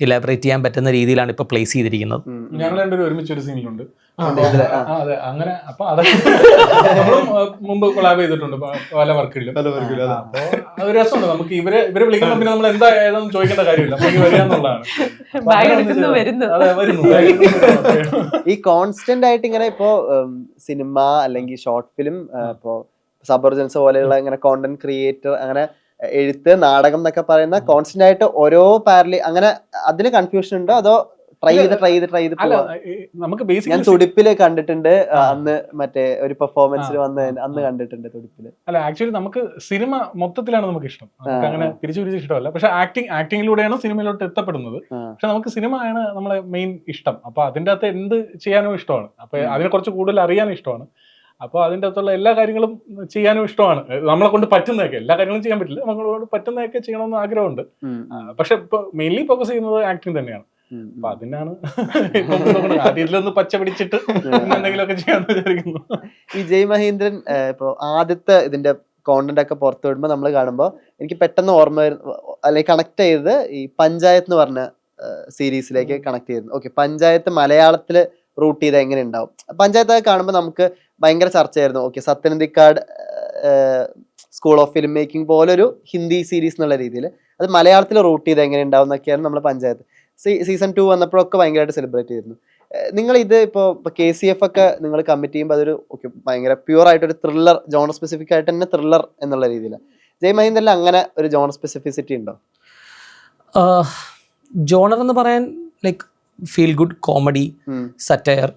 ഇലാബറേറ്റ് ചെയ്യാൻ പറ്റുന്ന രീതിയിലാണ് ഇപ്പോൾ പ്ലേസ് ചെയ്തിരിക്കുന്നത്. ഞങ്ങൾ രണ്ടുപേരും ഒരുമിച്ച് ഒരു സീനിലുണ്ട് അതെ അങ്ങനെ അപ്പൊ അതൊക്കെ നമ്മളും മുമ്പ് കൊളാബ് ചെയ്തിട്ടുണ്ട് പല വർക്കിലും. അത്. രസമുണ്ട്. നമുക്ക് ഇവരെ ഇവരെ വിളിക്കുമ്പോൾ പിന്നെ നമ്മൾ എന്താ ഏതെന്ന് ചോദിക്കേണ്ട കാര്യമില്ല. നമുക്ക് വരുന്നു. ഈ കോൺസ്റ്റന്റ് ആയിട്ട് ഇങ്ങനെ ഇപ്പോ സിനിമ അല്ലെങ്കിൽ ഷോർട്ട് ഫിലിം ഇപ്പോ സബർജൻസ് പോലെയുള്ള ഇങ്ങനെ കോണ്ടന്റ് ക്രിയേറ്റർ അങ്ങനെ എഴുത്ത് നാടകം എന്നൊക്കെ പറയുന്ന കോൺസ്റ്റന്റ് ആയിട്ട് ഓരോ പാരലി അങ്ങനെ അതിന് കൺഫ്യൂഷൻ ഉണ്ടോ? അതോ ട്രൈ ചെയ്ത് ട്രൈ ചെയ്ത് ട്രൈ ചെയ്ത് നമുക്ക് ഞാൻ തുടിപ്പിൽ കണ്ടിട്ടുണ്ട്. അന്ന് മറ്റേ ഒരു പെർഫോമൻസിൽ വന്ന് അന്ന് കണ്ടിട്ടുണ്ട് തുടിപ്പിൽ. അല്ല ആക്ച്വലി നമുക്ക് സിനിമ മൊത്തത്തിലാണ് നമുക്ക് ഇഷ്ടം നമുക്ക് അങ്ങനെ. തിരിച്ചു പിരിച്ച് ഇഷ്ടമല്ല. പക്ഷെ ആക്ടിങ് ആക്ടിങ്ങിലൂടെയാണ് സിനിമയിലോട്ട് എത്തപ്പെടുന്നത്. പക്ഷെ നമുക്ക് സിനിമ ആണ് നമ്മളെ മെയിൻ ഇഷ്ടം. അപ്പൊ അതിന്റെ അകത്ത് എന്ത് ചെയ്യാനും ഇഷ്ടമാണ്. അപ്പൊ അതിനെ കുറച്ച് കൂടുതൽ അറിയാനും ഇഷ്ടമാണ്. അപ്പൊ അതിന്റെ അകത്തുള്ള എല്ലാ കാര്യങ്ങളും ചെയ്യാനും ഇഷ്ടമാണ്. നമ്മളെ കൊണ്ട് പറ്റുന്നതൊക്കെ എല്ലാ കാര്യങ്ങളും ചെയ്യാൻ പറ്റില്ല. നമ്മളോട് പറ്റുന്നതൊക്കെ ചെയ്യണമെന്ന് ആഗ്രഹമുണ്ട്. പക്ഷെ ഇപ്പൊ മെയിൻലി ഫോക്കസ് ചെയ്യുന്നത് ആക്ടിങ് തന്നെയാണ്. അപ്പൊ അതിനാണ് ഇതിലൊന്ന് പച്ച പിടിച്ചിട്ട് എന്തെങ്കിലുമൊക്കെ ചെയ്യാന്ന് വിചാരിക്കുന്നു. ഈ ജയ് മഹേന്ദ്രൻ ഇപ്പോ ആദ്യത്തെ ഇതിന്റെ കോണ്ടന്റ് ഒക്കെ പുറത്തു വിടുമ്പോൾ നമ്മൾ കാണുമ്പോൾ എനിക്ക് പെട്ടെന്ന് ഓർമ്മ വരുന്ന അല്ലെങ്കിൽ കണക്ട് ചെയ്തത് ഈ പഞ്ചായത്ത് എന്ന് പറഞ്ഞ സീരീസിലേക്ക് കണക്ട് ചെയ്തു ഓക്കെ പഞ്ചായത്ത് മലയാളത്തിൽ റൂട്ട് ചെയ്ത് എങ്ങനെ ഉണ്ടാവും? പഞ്ചായത്ത് കാണുമ്പോൾ നമുക്ക് ഭയങ്കര ചർച്ചയായിരുന്നു. Okay Sathyan Anthikad school of film making പോലൊരു ഹിന്ദി സീരീസ് എന്നുള്ള രീതിയിൽ അത് മലയാളത്തിൽ റൂട്ട് ചെയ്ത് എങ്ങനെ ഉണ്ടാവും എന്നൊക്കെയാണ് നമ്മൾ പഞ്ചായത്ത്. സീസൺ ടു വന്നപ്പോഴൊക്കെ ഭയങ്കരമായിട്ട് സെലിബ്രേറ്റ് ചെയ്തിരുന്നു. നിങ്ങൾ ഇത് ഇപ്പോൾ കെ സി എഫ് ഒക്കെ നിങ്ങൾ കമ്മിറ്റ് ചെയ്യുമ്പോൾ അതൊരു ഓക്കെ ഭയങ്കര പ്യൂർ ആയിട്ടൊരു ത്രില്ലർ ജോൺ സ്പെസിഫിക് ആയിട്ട് തന്നെ ത്രില്ലർ എന്നുള്ള രീതിയിൽ ജയ് മഹീന്ദ്രനിൽ അങ്ങനെ ഒരു ജോൺ സ്പെസിഫിസിറ്റി ഉണ്ടോ? ജോണർ എന്ന് പറയാൻ like feel good comedy satire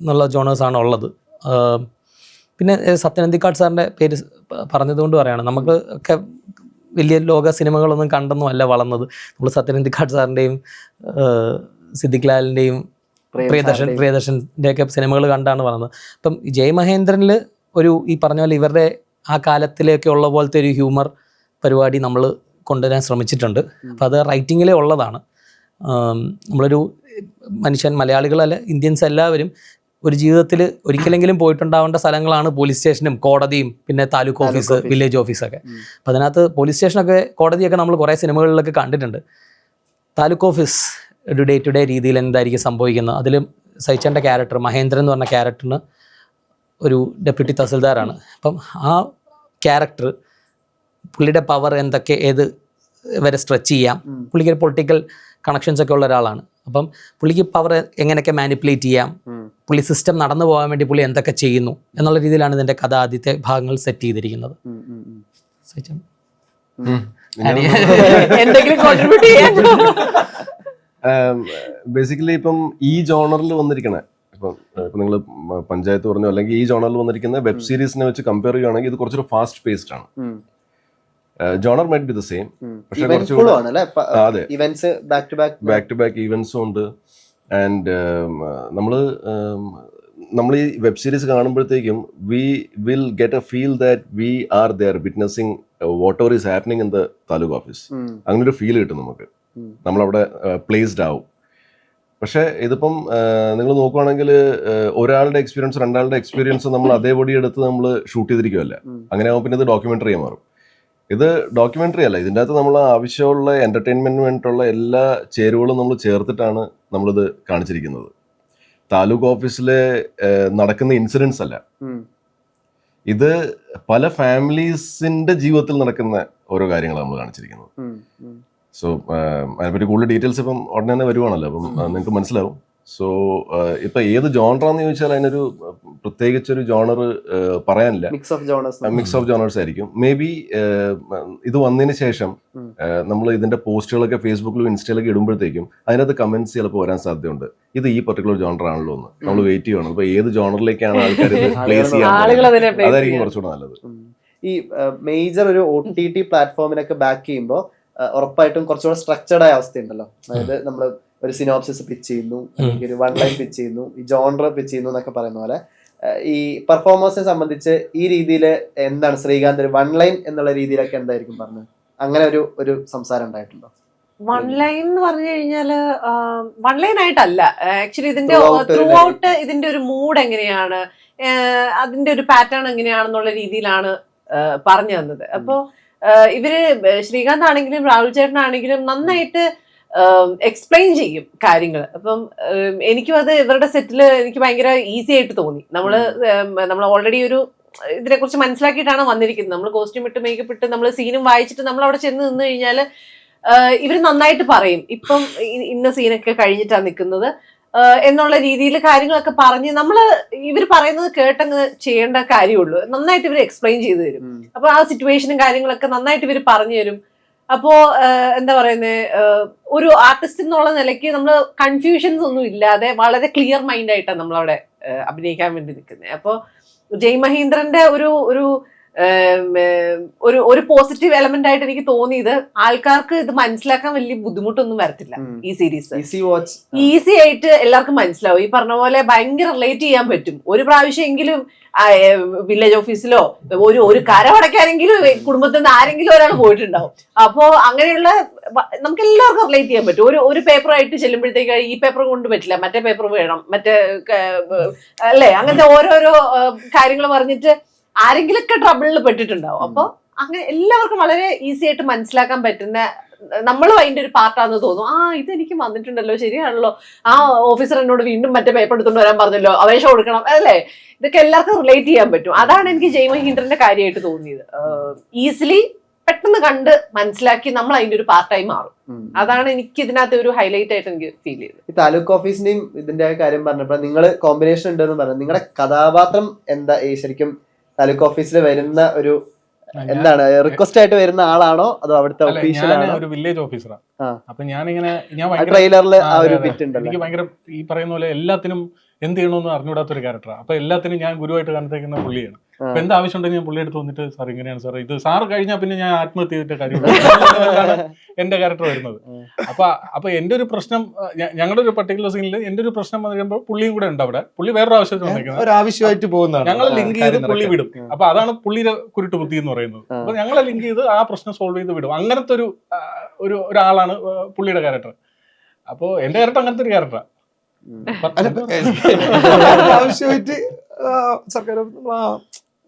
എന്നുള്ള ജോണേഴ്സ് ആണ് ഉള്ളത്. പിന്നെ സത്യനന്ദിക്കാട് സാറിന്റെ പേര് പറഞ്ഞതുകൊണ്ട് പറയാണ് നമുക്ക് ഒക്കെ വലിയ ലോക സിനിമകളൊന്നും കണ്ടൊന്നും അല്ല വളർന്നത്. നമ്മൾ സത്യനന്ദിക്കാട് സാറിന്റെയും സിദ്ദിഖ് ലാലിന്റെയും പ്രിയദർശൻ പ്രിയദർശന്റെ ഒക്കെ സിനിമകൾ കണ്ടാണ് വളർന്നത്. അപ്പം ജയമഹേന്ദ്രനിൽ ജയ് മഹേന്ദ്രനിൽ ഒരു ഈ പറഞ്ഞ പോലെ ഇവരുടെ ആ കാലത്തിലേക്ക് ഉള്ള പോലത്തെ ഒരു ഹ്യൂമർ പരിപാടി നമ്മൾ കൊണ്ടുവരാൻ ശ്രമിച്ചിട്ടുണ്ട്. അപ്പം അത് റൈറ്റിങ്ങിലേ ഉള്ളതാണ്. നമ്മളൊരു മനുഷ്യൻ മലയാളികളല്ല ഇന്ത്യൻസ് എല്ലാവരും ഒരു ജീവിതത്തിൽ ഒരിക്കലെങ്കിലും പോയിട്ടുണ്ടാവേണ്ട സ്ഥലങ്ങളാണ് പോലീസ് സ്റ്റേഷനും കോടതിയും പിന്നെ താലൂക്ക് ഓഫീസ്. വില്ലേജ് ഓഫീസൊക്കെ അപ്പം അതിനകത്ത് പോലീസ് സ്റ്റേഷനൊക്കെ കോടതിയൊക്കെ നമ്മൾ കുറേ സിനിമകളിലൊക്കെ കണ്ടിട്ടുണ്ട്. താലൂക്ക് ഓഫീസ് ഒരു ഡേ ടു ഡേ രീതിയിൽ എന്തായിരിക്കും സംഭവിക്കുന്നത്? അതിൽ സഹിച്ചേന്റെ ക്യാരക്ടർ മഹേന്ദ്രൻ എന്ന് പറഞ്ഞ ക്യാരക്ടറിന് ഒരു ഡെപ്യൂട്ടി തഹസിൽദാറാണ് അപ്പം ആ ക്യാരക്ടർ പുള്ളിയുടെ പവർ എന്തൊക്കെ ഏത് വരെ സ്ട്രെച്ച് ചെയ്യാം. പുള്ളിക്ക് പൊളിറ്റിക്കൽ കണക്ഷൻസ് ഒക്കെ ഉള്ള ഒരാളാണ്. അപ്പം പുള്ളിക്ക് പവർ എങ്ങനെയൊക്കെ മാനിപ്പുലേറ്റ് ചെയ്യാം. പുള്ളി സിസ്റ്റം നടന്നു പോകാൻ വേണ്ടി പുള്ളി എന്തൊക്കെ ചെയ്യുന്നു എന്നുള്ള രീതിയിലാണ് ഇതിന്റെ കഥ ആദ്യത്തെ ഭാഗങ്ങൾ സെറ്റ് ചെയ്തിരിക്കുന്നത്. ബേസിക്കലി ഇപ്പം ഈ ജോണറിൽ വന്നിരിക്കണ ഇപ്പം ഇപ്പം നിങ്ങൾ പഞ്ചായത്ത് പറഞ്ഞു അല്ലെങ്കിൽ ഈ ജോണറിൽ വന്നിരിക്കുന്ന വെബ് സീരീസിനെ വെച്ച് കമ്പയർ ചെയ്യുകയാണെങ്കിൽ ഇത് കുറച്ചൊരു ഫാസ്റ്റ് പേസ്ഡ് ആണ് genre might be the same പക്ഷെ കുറച്ചുകൂടെ- അതെ. Events back to back back to back ഈവൻസും ഉണ്ട്. ആൻഡ് നമ്മൾ നമ്മൾ ഈ web series കാണുമ്പോഴത്തേക്കും we will get a feel that we are there witnessing whatever is happening in the taluk office അങ്ങനെ ഒരു feel കിട്ടും നമുക്ക്. നമ്മളവിടെ പ്ലേസ്ഡ് ആവും. പക്ഷേ ഇതിപ്പം നിങ്ങൾ നോക്കുവാണെങ്കിൽ ഒരാളുടെ എക്സ്പീരിയൻസ് രണ്ടാളുടെ എക്സ്പീരിയൻസ് നമ്മൾ അതേപടി എടുത്ത് നമ്മൾ ഷൂട്ട് ചെയ്തിരിക്കുമല്ല അങ്ങനെ ആകുമ്പോൾ പിന്നെ ഇത് ഡോക്യുമെന്ററി മാറും. ഇത് ഡോക്യുമെന്ററി അല്ല. ഇതിന്റെ അകത്ത് നമ്മൾ ആവശ്യമുള്ള എന്റർടൈൻമെന്റിന് വേണ്ടിയിട്ടുള്ള എല്ലാ ചേരുവകളും നമ്മൾ ചേർത്തിട്ടാണ് നമ്മളിത് കാണിച്ചിരിക്കുന്നത്. താലൂക്ക് ഓഫീസിലെ നടക്കുന്ന ഇൻസിഡൻസ് അല്ല. ഇത് പല ഫാമിലീസിന്റെ ജീവിതത്തിൽ നടക്കുന്ന ഓരോ കാര്യങ്ങളാണ് നമ്മൾ കാണിച്ചിരിക്കുന്നത്. സോ അതിനെപ്പറ്റി കൂടുതൽ ഡീറ്റെയിൽസ് ഇപ്പം ഉടനെ തന്നെ വരുവാണല്ലോ. അപ്പം നിങ്ങൾക്ക് മനസ്സിലാവും. സോ ഇപ്പൊ ഏത് ജോണറാന്ന് ചോദിച്ചാൽ അതിനൊരു പ്രത്യേകിച്ചൊരു ജോണർ പറയാനില്ല. Mix of genres mix of genres ആയിരിക്കും. മേ ബി ഇത് വന്നതിന് ശേഷം നമ്മൾ ഇതിന്റെ പോസ്റ്റുകളൊക്കെ ഫേസ്ബുക്കിലും ഇൻസ്റ്റയിലൊക്കെ ഇടുമ്പോഴത്തേക്കും അതിനകത്ത് കമന്റ്സ് ചിലപ്പോൾ വരാൻ സാധ്യതയുണ്ട്. ഇത് ഈ പർട്ടിക്കുലർ ജോണർ ആണല്ലോ എന്ന്. നമ്മൾ വെയിറ്റ് ചെയ്യണം. അപ്പൊ ഏത് ജോണറിലേക്കാണ് ആൾക്കാർ പ്ലേസ് place അതായിരിക്കും. കുറച്ചുകൂടെ നല്ലത്. ഈ മേജർ ഒരു ഒ ടി ടി പ്ലാറ്റ്ഫോമിനൊക്കെ ബാക്ക് ചെയ്യുമ്പോൾ ഉറപ്പായിട്ടും കുറച്ചുകൂടെ സ്ട്രക്ചർഡ് ആയ അവസ്ഥയുണ്ടല്ലോ. അതായത് നമ്മൾ ഒരു സിനോപ്സിസ് പിച്ച് ചെയ്യുന്നു അല്ലെങ്കിൽ ഒരു വൺ ലൈൻ പിച്ച് ചെയ്യുന്നു ഈ ജോണർ പിച്ച് ചെയ്യുന്നു എന്നൊക്കെ പറയുന്ന പോലെ ഈ പെർഫോമേഴ്സിനെ സംബന്ധിച്ച് ഈ രീതിയിൽ എന്താണ് ശ്രീകാന്ത് ഒരു വൺ ലൈൻ എന്നുള്ള രീതിയിലൊക്കെ എന്തായിരിക്കും പറഞ്ഞത്? അങ്ങനെ ഒരു ഒരു സംസാരം ഉണ്ടായിട്ടുണ്ടോ? വൺ ലൈൻ എന്ന് പറഞ്ഞു കഴിഞ്ഞാൽ വൺ ലൈൻ ആയിട്ടല്ല. ആക്ച്വലി ഇതിന്റെ ത്രൂ ഔട്ട് ഇതിന്റെ ഒരു മൂഡ് എങ്ങനെയാണ് അതിന്റെ ഒരു പാറ്റേൺ എങ്ങനെയാണെന്നുള്ള രീതിയിലാണ് പറഞ്ഞു തന്നത്. അപ്പോ ആഹ് ഇവർ ശ്രീകാന്ത് ആണെങ്കിലും രാഹുൽ ചേട്ടനാണെങ്കിലും നന്നായിട്ട് എക്സ്പ്ലെയിൻ ചെയ്യും കാര്യങ്ങൾ അപ്പം എനിക്കും അത് ഇവരുടെ സെറ്റിൽ എനിക്ക് ഭയങ്കര ഈസി ആയിട്ട് തോന്നി. നമ്മൾ നമ്മൾ ഓൾറെഡി ഒരു ഇതിനെ കുറിച്ച് മനസ്സിലാക്കിയിട്ടാണ് വന്നിരിക്കുന്നത്. നമ്മൾ കോസ്റ്റ്യൂം ഇട്ട് മേക്കപ്പ് ഇട്ട് നമ്മൾ സീനും വായിച്ചിട്ട് നമ്മൾ അവിടെ ചെന്ന് നിന്ന് കഴിഞ്ഞാൽ ഇവർ നന്നായിട്ട് പറയും. ഇപ്പം ഇന്ന സീനൊക്കെ കഴിഞ്ഞിട്ടാണ് നിൽക്കുന്നത് എന്നുള്ള രീതിയിൽ കാര്യങ്ങളൊക്കെ പറഞ്ഞ് നമ്മൾ ഇവർ പറയുന്നത് കേട്ടങ്ങ് ചെയ്യേണ്ട കാര്യമുള്ളൂ നന്നായിട്ട് ഇവർ എക്സ്പ്ലെയിൻ ചെയ്തു തരും. അപ്പൊ ആ സിറ്റുവേഷനും കാര്യങ്ങളൊക്കെ നന്നായിട്ട് ഇവർ പറഞ്ഞു തരും. അപ്പോ എന്താ പറയുന്നത് ഒരു ആർട്ടിസ്റ്റ് എന്നുള്ള നിലയ്ക്ക് നമ്മൾ കൺഫ്യൂഷൻസ് ഒന്നും ഇല്ലാതെ വളരെ ക്ലിയർ മൈൻഡ് ആയിട്ടാണ് നമ്മളവിടെ അഭിനയിക്കാൻ വേണ്ടി നിൽക്കുന്നത് അപ്പോ ജയ് മഹീന്ദ്രന്റെ ഒരു ഒരു ഒരു ഒരു പോസിറ്റീവ് എലമെന്റ് ആയിട്ട് എനിക്ക് തോന്നിയത് ആൾക്കാർക്ക് ഇത് മനസ്സിലാക്കാൻ വലിയ ബുദ്ധിമുട്ടൊന്നും വരത്തില്ല ഈ സീരീസ് ഈസി ആയിട്ട് എല്ലാവർക്കും മനസ്സിലാവും. ഈ പറഞ്ഞ പോലെ ഭയങ്കര റിലേറ്റ് ചെയ്യാൻ പറ്റും. ഒരു പ്രാവശ്യം എങ്കിലും വില്ലേജ് ഓഫീസിലോ ഒരു ഒരു കരമടയ്ക്കാനെങ്കിലും കുടുംബത്തിൽ നിന്ന് ആരെങ്കിലും ഒരാൾ പോയിട്ടുണ്ടാവും. അപ്പോ അങ്ങനെയുള്ള നമുക്ക് എല്ലാവർക്കും റിലേറ്റ് ചെയ്യാൻ പറ്റും. ഒരു ഒരു പേപ്പറായിട്ട് ചെല്ലുമ്പോഴത്തേക്ക് ഈ പേപ്പർ കൊണ്ട് പറ്റില്ല. മറ്റേ പേപ്പർ വേണം. മറ്റേ അല്ലേ? അങ്ങനത്തെ ഓരോരോ കാര്യങ്ങൾ പറഞ്ഞിട്ട് ആരെങ്കിലൊക്കെ ട്രബിളിൽ പെട്ടിട്ടുണ്ടാവും. അപ്പൊ അങ്ങനെ എല്ലാവർക്കും വളരെ ഈസി ആയിട്ട് മനസ്സിലാക്കാൻ പറ്റുന്ന നമ്മളും അതിന്റെ ഒരു പാർട്ടാന്ന് തോന്നും ആ ഇത് എനിക്ക് വന്നിട്ടുണ്ടല്ലോ ശരിയാണല്ലോ. ആ ഓഫീസർ എന്നോട് വീണ്ടും മറ്റേ പേപ്പർ എടുത്തുകൊണ്ട് വരാൻ പറഞ്ഞല്ലോ അപേക്ഷ കൊടുക്കണം അല്ലേ? ഇതൊക്കെ എല്ലാവർക്കും റിലേറ്റ് ചെയ്യാൻ പറ്റും. അതാണ് എനിക്ക് ജയ് മഹീന്ദ്രന്റെ കാര്യമായിട്ട് തോന്നിയത്. ഈസിലി പെട്ടെന്ന് കണ്ട് മനസ്സിലാക്കി നമ്മൾ അതിന്റെ ഒരു പാർട്ടായി മാറും. അതാണ് എനിക്ക് ഇതിനകത്ത് ഒരു ഹൈലൈറ്റ് ആയിട്ട് എനിക്ക് ഫീൽ ചെയ്തത്. ഈ താലൂക്ക് ഓഫീസിന്റെയും ഇതിന്റെ കാര്യം പറഞ്ഞപ്പോൾ നിങ്ങൾ കോമ്പിനേഷൻ ഉണ്ടെന്ന് പറഞ്ഞു. നിങ്ങളുടെ കഥാപാത്രം എന്താ ശരിക്കും താലൂക്ക് ഓഫീസിൽ വരുന്ന ഒരു എന്താണ് റിക്വസ്റ്റ് ആയിട്ട് വരുന്ന ആളാണോ അതോ അവിടുത്തെ ഒഫീഷ്യൽ ഒരു വില്ലേജ് ഓഫീസറാണ്. അപ്പൊ ഞാനിങ്ങനെ ഞാൻ ട്രെയിലറിൽ ആ, ഒരു. ബിറ്റ് ഉണ്ടല്ലോ എനിക്ക് ഭയങ്കര ഈ പറയുന്ന പോലെ എല്ലാത്തിനും എന്ത് ചെയ്യണമെന്ന് അറിഞ്ഞുകൂടാത്ത ഒരു ക്യാരക്ടറാണ് അപ്പൊ എല്ലാത്തിനും ഞാൻ ഗുരുവായിട്ട് കണ്ടേക്കുന്ന പുള്ളിയാണ്. അപ്പൊ എന്ത് ആവശ്യം ഉണ്ടെങ്കിൽ ഞാൻ പുള്ളിയെടുത്ത് വന്നിട്ട് സാർ ഇങ്ങനെയാണ് സാർ ഇത് സാർ കഴിഞ്ഞാൽ പിന്നെ ഞാൻ ആത്മഹത്യ കാര്യമാണ് എന്റെ ക്യാരക്ടർ വരുന്നത്. അപ്പൊ അപ്പൊ എന്റെ ഒരു പ്രശ്നം ഞങ്ങളുടെ ഒരു പർട്ടിക്കുലർ സീനിൽ എന്റെ ഒരു പ്രശ്നം വന്നു കഴിയുമ്പോൾ പുള്ളിയും കൂടെ ഉണ്ട് അവിടെ. പുള്ളി വേറൊരു ആവശ്യത്തിന് ആവശ്യമായിട്ട് ഞങ്ങൾ ലിങ്ക് ചെയ്ത് പുള്ളി വിടും. അപ്പൊ അതാണ് പുള്ളിയുടെ കുരുട്ട് ബുദ്ധി എന്ന് പറയുന്നത്. അപ്പൊ ഞങ്ങളെ ലിങ്ക് ചെയ്ത് ആ പ്രശ്നം സോൾവ് ചെയ്ത് വിടും. അങ്ങനത്തെ ഒരു ഒരു ഒരാളാണ് പുള്ളിയുടെ ക്യാരക്ടർ അപ്പോ എന്റെ ക്യാരക്ടർ അങ്ങനത്തെ ഒരു ക്യാരക്ടറാണ് ആവശ്യമായിട്ട് സർക്കാർ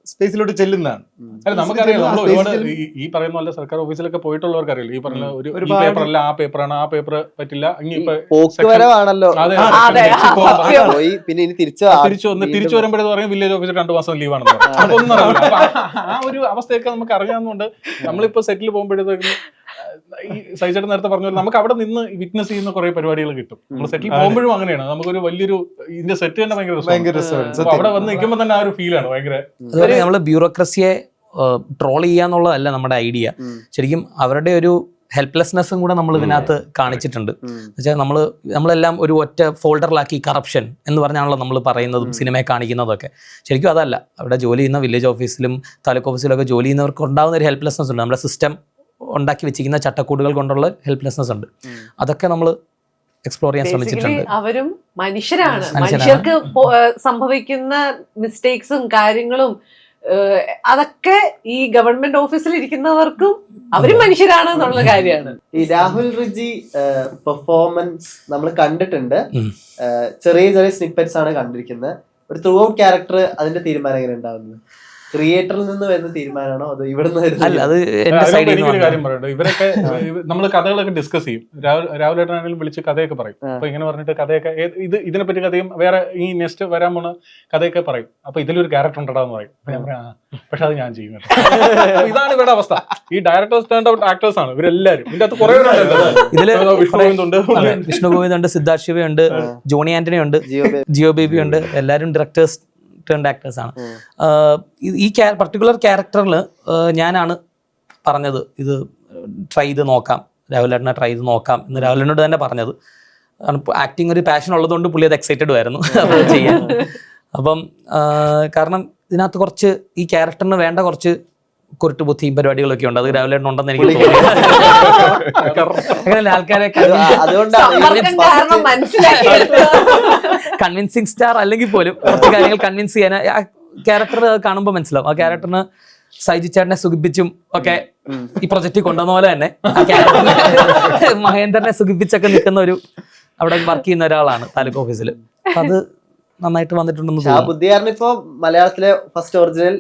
സ്പേസിലോട്ട് ചെല്ലുന്നതാണ്. അല്ല നമുക്കറിയാം നമ്മൾ ഒരുപാട് ഈ- പറയുന്ന പോലെ സർക്കാർ ഓഫീസിലൊക്കെ പോയിട്ടുള്ളവർക്ക് അറിയില്ല ഈ പറഞ്ഞ ഒരു ഈ പേപ്പർ അല്ല ആ പേപ്പറാണ് ആ പേപ്പർ പറ്റില്ല ഇനി ഇപ്പൊ പോക്ക് വരവാണല്ലോ. അതെ, അതെ, section ആ, പോകാൻ സത്യം. പോയി പിന്നെ ഇനി തിരിച്ചു തിരിച്ചു വന്ന് തിരിച്ചു വരുമ്പോഴേ പറയും വില്ലേജ് ഓഫീസർ രണ്ടു മാസം ലീവ് ആണെന്ന്. പറയും അപ്പൊ ഒന്നും അറിയില്ല. ആ- ആ ഒരു അവസ്ഥയൊക്കെ നമുക്ക് അറിയാവുന്നതുകൊണ്ട് നമ്മളിപ്പോ സെറ്റിൽ പോകുമ്പോഴത്തേക്കും ഈ സൈചേട്ടൻ നേരത്തെ പറഞ്ഞ പോലെ നമുക്ക് അവിടെ നിന്ന് വിറ്റ്നസ് ചെയ്യുന്ന കുറെ പരിപാടികൾ കിട്ടും. നമ്മൾ സെറ്റിൽ പോകുമ്പോഴും അങ്ങനെയാണ്. നമുക്കൊരു വലിയൊരു ഇതിന്റെ സെറ്റ് തന്നെ ഭയങ്കര. രസമാണ്. അവിടെ വന്ന് നിൽക്കുമ്പോൾ തന്നെ ആ ഒരു ഫീലാണ് ഭയങ്കര. അതുപോലെ നമ്മൾ ബ്യൂറോക്രസിയെ ട്രോൾ ചെയ്യാന്നുള്ളതല്ല നമ്മുടെ ഐഡിയ ശരിക്കും അവരുടെ ഒരു ഹെൽപ്ലെസ്നെസ്സും കൂടെ നമ്മൾ ഇതിനകത്ത് കാണിച്ചിട്ടുണ്ട്. എന്നുവെച്ചാൽ നമ്മൾ നമ്മളെല്ലാം ഒരു ഒറ്റ ഫോൾഡറിലാക്കി കറപ്ഷൻ എന്ന് പറഞ്ഞാണല്ലോ നമ്മൾ പറയുന്നതും സിനിമയെ കാണിക്കുന്നതൊക്കെ. ശരിക്കും അതല്ല. അവിടെ ജോലി ചെയ്യുന്ന വില്ലേജ് ഓഫീസിലും താലൂക്ക് ഓഫീസിലൊക്കെ ജോലി ചെയ്യുന്നവർക്ക് ഉണ്ടാകുന്ന ഒരു ഹെൽപ്ലെസ്നെസ് ഉണ്ട്. നമ്മുടെ സിസ്റ്റം ഉണ്ടാക്കി വെച്ചിരിക്കുന്ന ചട്ടക്കൂടുകൾ കൊണ്ടുള്ള ഹെൽപ്ലെസ്നെസ് ഉണ്ട്. അതൊക്കെ നമ്മൾ എക്സ്പ്ലോർ ചെയ്യാൻ ശ്രമിച്ചിട്ടുണ്ട്. അവരും മനുഷ്യരാണ്. മനുഷ്യരാണ്. മനുഷ്യർക്ക് സംഭവിക്കുന്ന മിസ്റ്റേക്സും കാര്യങ്ങളും അതൊക്കെ ഈ ഗവൺമെന്റ് ഓഫീസിൽ ഇരിക്കുന്നവർക്കും അവരും മനുഷ്യരാണ് എന്നുള്ള കാര്യമാണ്. ഈ രാഹുൽ റിജി പെർഫോമൻസ് നമ്മൾ കണ്ടിട്ടുണ്ട്. ചെറിയ ചെറിയ സ്നിപ്പറ്റ്സ് ആണ് കണ്ടിരിക്കുന്നത്. ഒരു ത്രൂ ഔട്ട് ക്യാരക്ടർ അതിന്റെ തീരുമാനം എങ്ങനെ ഉണ്ടാവുന്നത് ക്രിയേറ്ററിൽ നിന്ന് വരുന്ന തീരുമാനമാണോ? അതോ ഇവിടെ നിന്ന് വരുന്ന അല്ല അത് എന്റെ സൈഡിൽ നിന്ന് കാര്യം ഇവരൊക്കെ നമ്മൾ കഥകളൊക്കെ ഡിസ്കസ് ചെയ്യും. രാഹുൽ ഏട്ടനാണെങ്കിലും വിളിച്ച് കഥയൊക്കെ പറയും. അപ്പൊ ഇങ്ങനെ പറഞ്ഞിട്ട് കഥയൊക്കെ ഇത് ഇതിനെപ്പറ്റി കഥയും വേറെ ഈ നെക്സ്റ്റ് വരാൻ പോണ കഥയൊക്കെ പറയും. അപ്പൊ ഇതിലൊരു ക്യാരക്ടർ ഉണ്ടടാന്ന് പറയും. ഞാൻ പറയാം പക്ഷെ അത് ഞാൻ ചെയ്യും ഇതാണ് ഇവരുടെ അവസ്ഥ. ഈ ഡയറക്ടേഴ്സ് ടേൺ ഔട്ട് ആക്ടേഴ്സ് ആണ് ഇവരെല്ലാരും. ഇതിന്റെ അകത്ത് കുറെ ഇതിൽ വിഷ്ണു ഗോവിന്ദ് ഉണ്ട് അതെ, ശിവ ഉണ്ട് ജോണി ആന്റണി ഉണ്ട് ജിയോ ബേബി. ഉണ്ട് എല്ലാരും ഡയറക്ടേഴ്സ് ടേൺഡ് ആക്ടേഴ്സ് ആണ്. ഈ- പർട്ടിക്കുലർ ക്യാരക്ടറിൽ ഞാനാണ് പറഞ്ഞത് ഇത് ട്രൈ ചെയ്ത് നോക്കാം രാഹുലേട്ടനെ ട്രൈ ചെയ്ത് നോക്കാം എന്ന് രാഹുലിനോട് തന്നെ പറഞ്ഞത്. ആക്ടിങ് ഒരു പാഷൻ ഉള്ളതുകൊണ്ട് പുള്ളി അത് എക്സൈറ്റഡ് ആയിരുന്നു അപ്പോൾ ചെയ്യാൻ. അപ്പം കാരണം ഇതിനകത്ത് കുറച്ച് ഈ ക്യാരക്ടറിന് വേണ്ട കുറച്ച് കുരുട്ട് ബുദ്ധിയും പരിപാടികളൊക്കെ ഉണ്ട്. അത് രാവിലെ ഉണ്ടെന്ന് എനിക്ക് തോന്നുന്നു അങ്ങനെ ആൾക്കാരെ കൺവിൻസിങ് സ്റ്റാർ അല്ലെങ്കിൽ പോലും കുറച്ച് കാര്യങ്ങൾ കൺവിൻസ് ചെയ്യാൻ ആ ക്യാരക്ടർ കാണുമ്പോൾ മനസ്സിലാവും. ആ ക്യാരക്ടറിന് സൈജു ചേട്ടനെ സുഖിപ്പിച്ചും ഒക്കെ ഈ പ്രൊജക്റ്റിൽ കൊണ്ടുവന്ന പോലെ തന്നെ ആ ക്യാരക്ടറിനെ മഹേന്ദ്രനെ സുഖിപ്പിച്ചൊക്കെ നിൽക്കുന്ന ഒരു അവിടെ വർക്ക് ചെയ്യുന്ന ഒരാളാണ് താലൂക്ക് ഓഫീസിൽ അത് നന്നായിട്ട് വന്നിട്ടുണ്ടെന്ന് ബുദ്ധികാരൻ ഇപ്പൊ മലയാളത്തിലെ first original.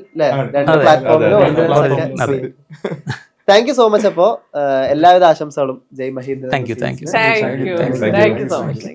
Thank you so much അപ്പോ. എല്ലാവിധ ആശംസകളും Jai Mahindra thank you. Thank you so much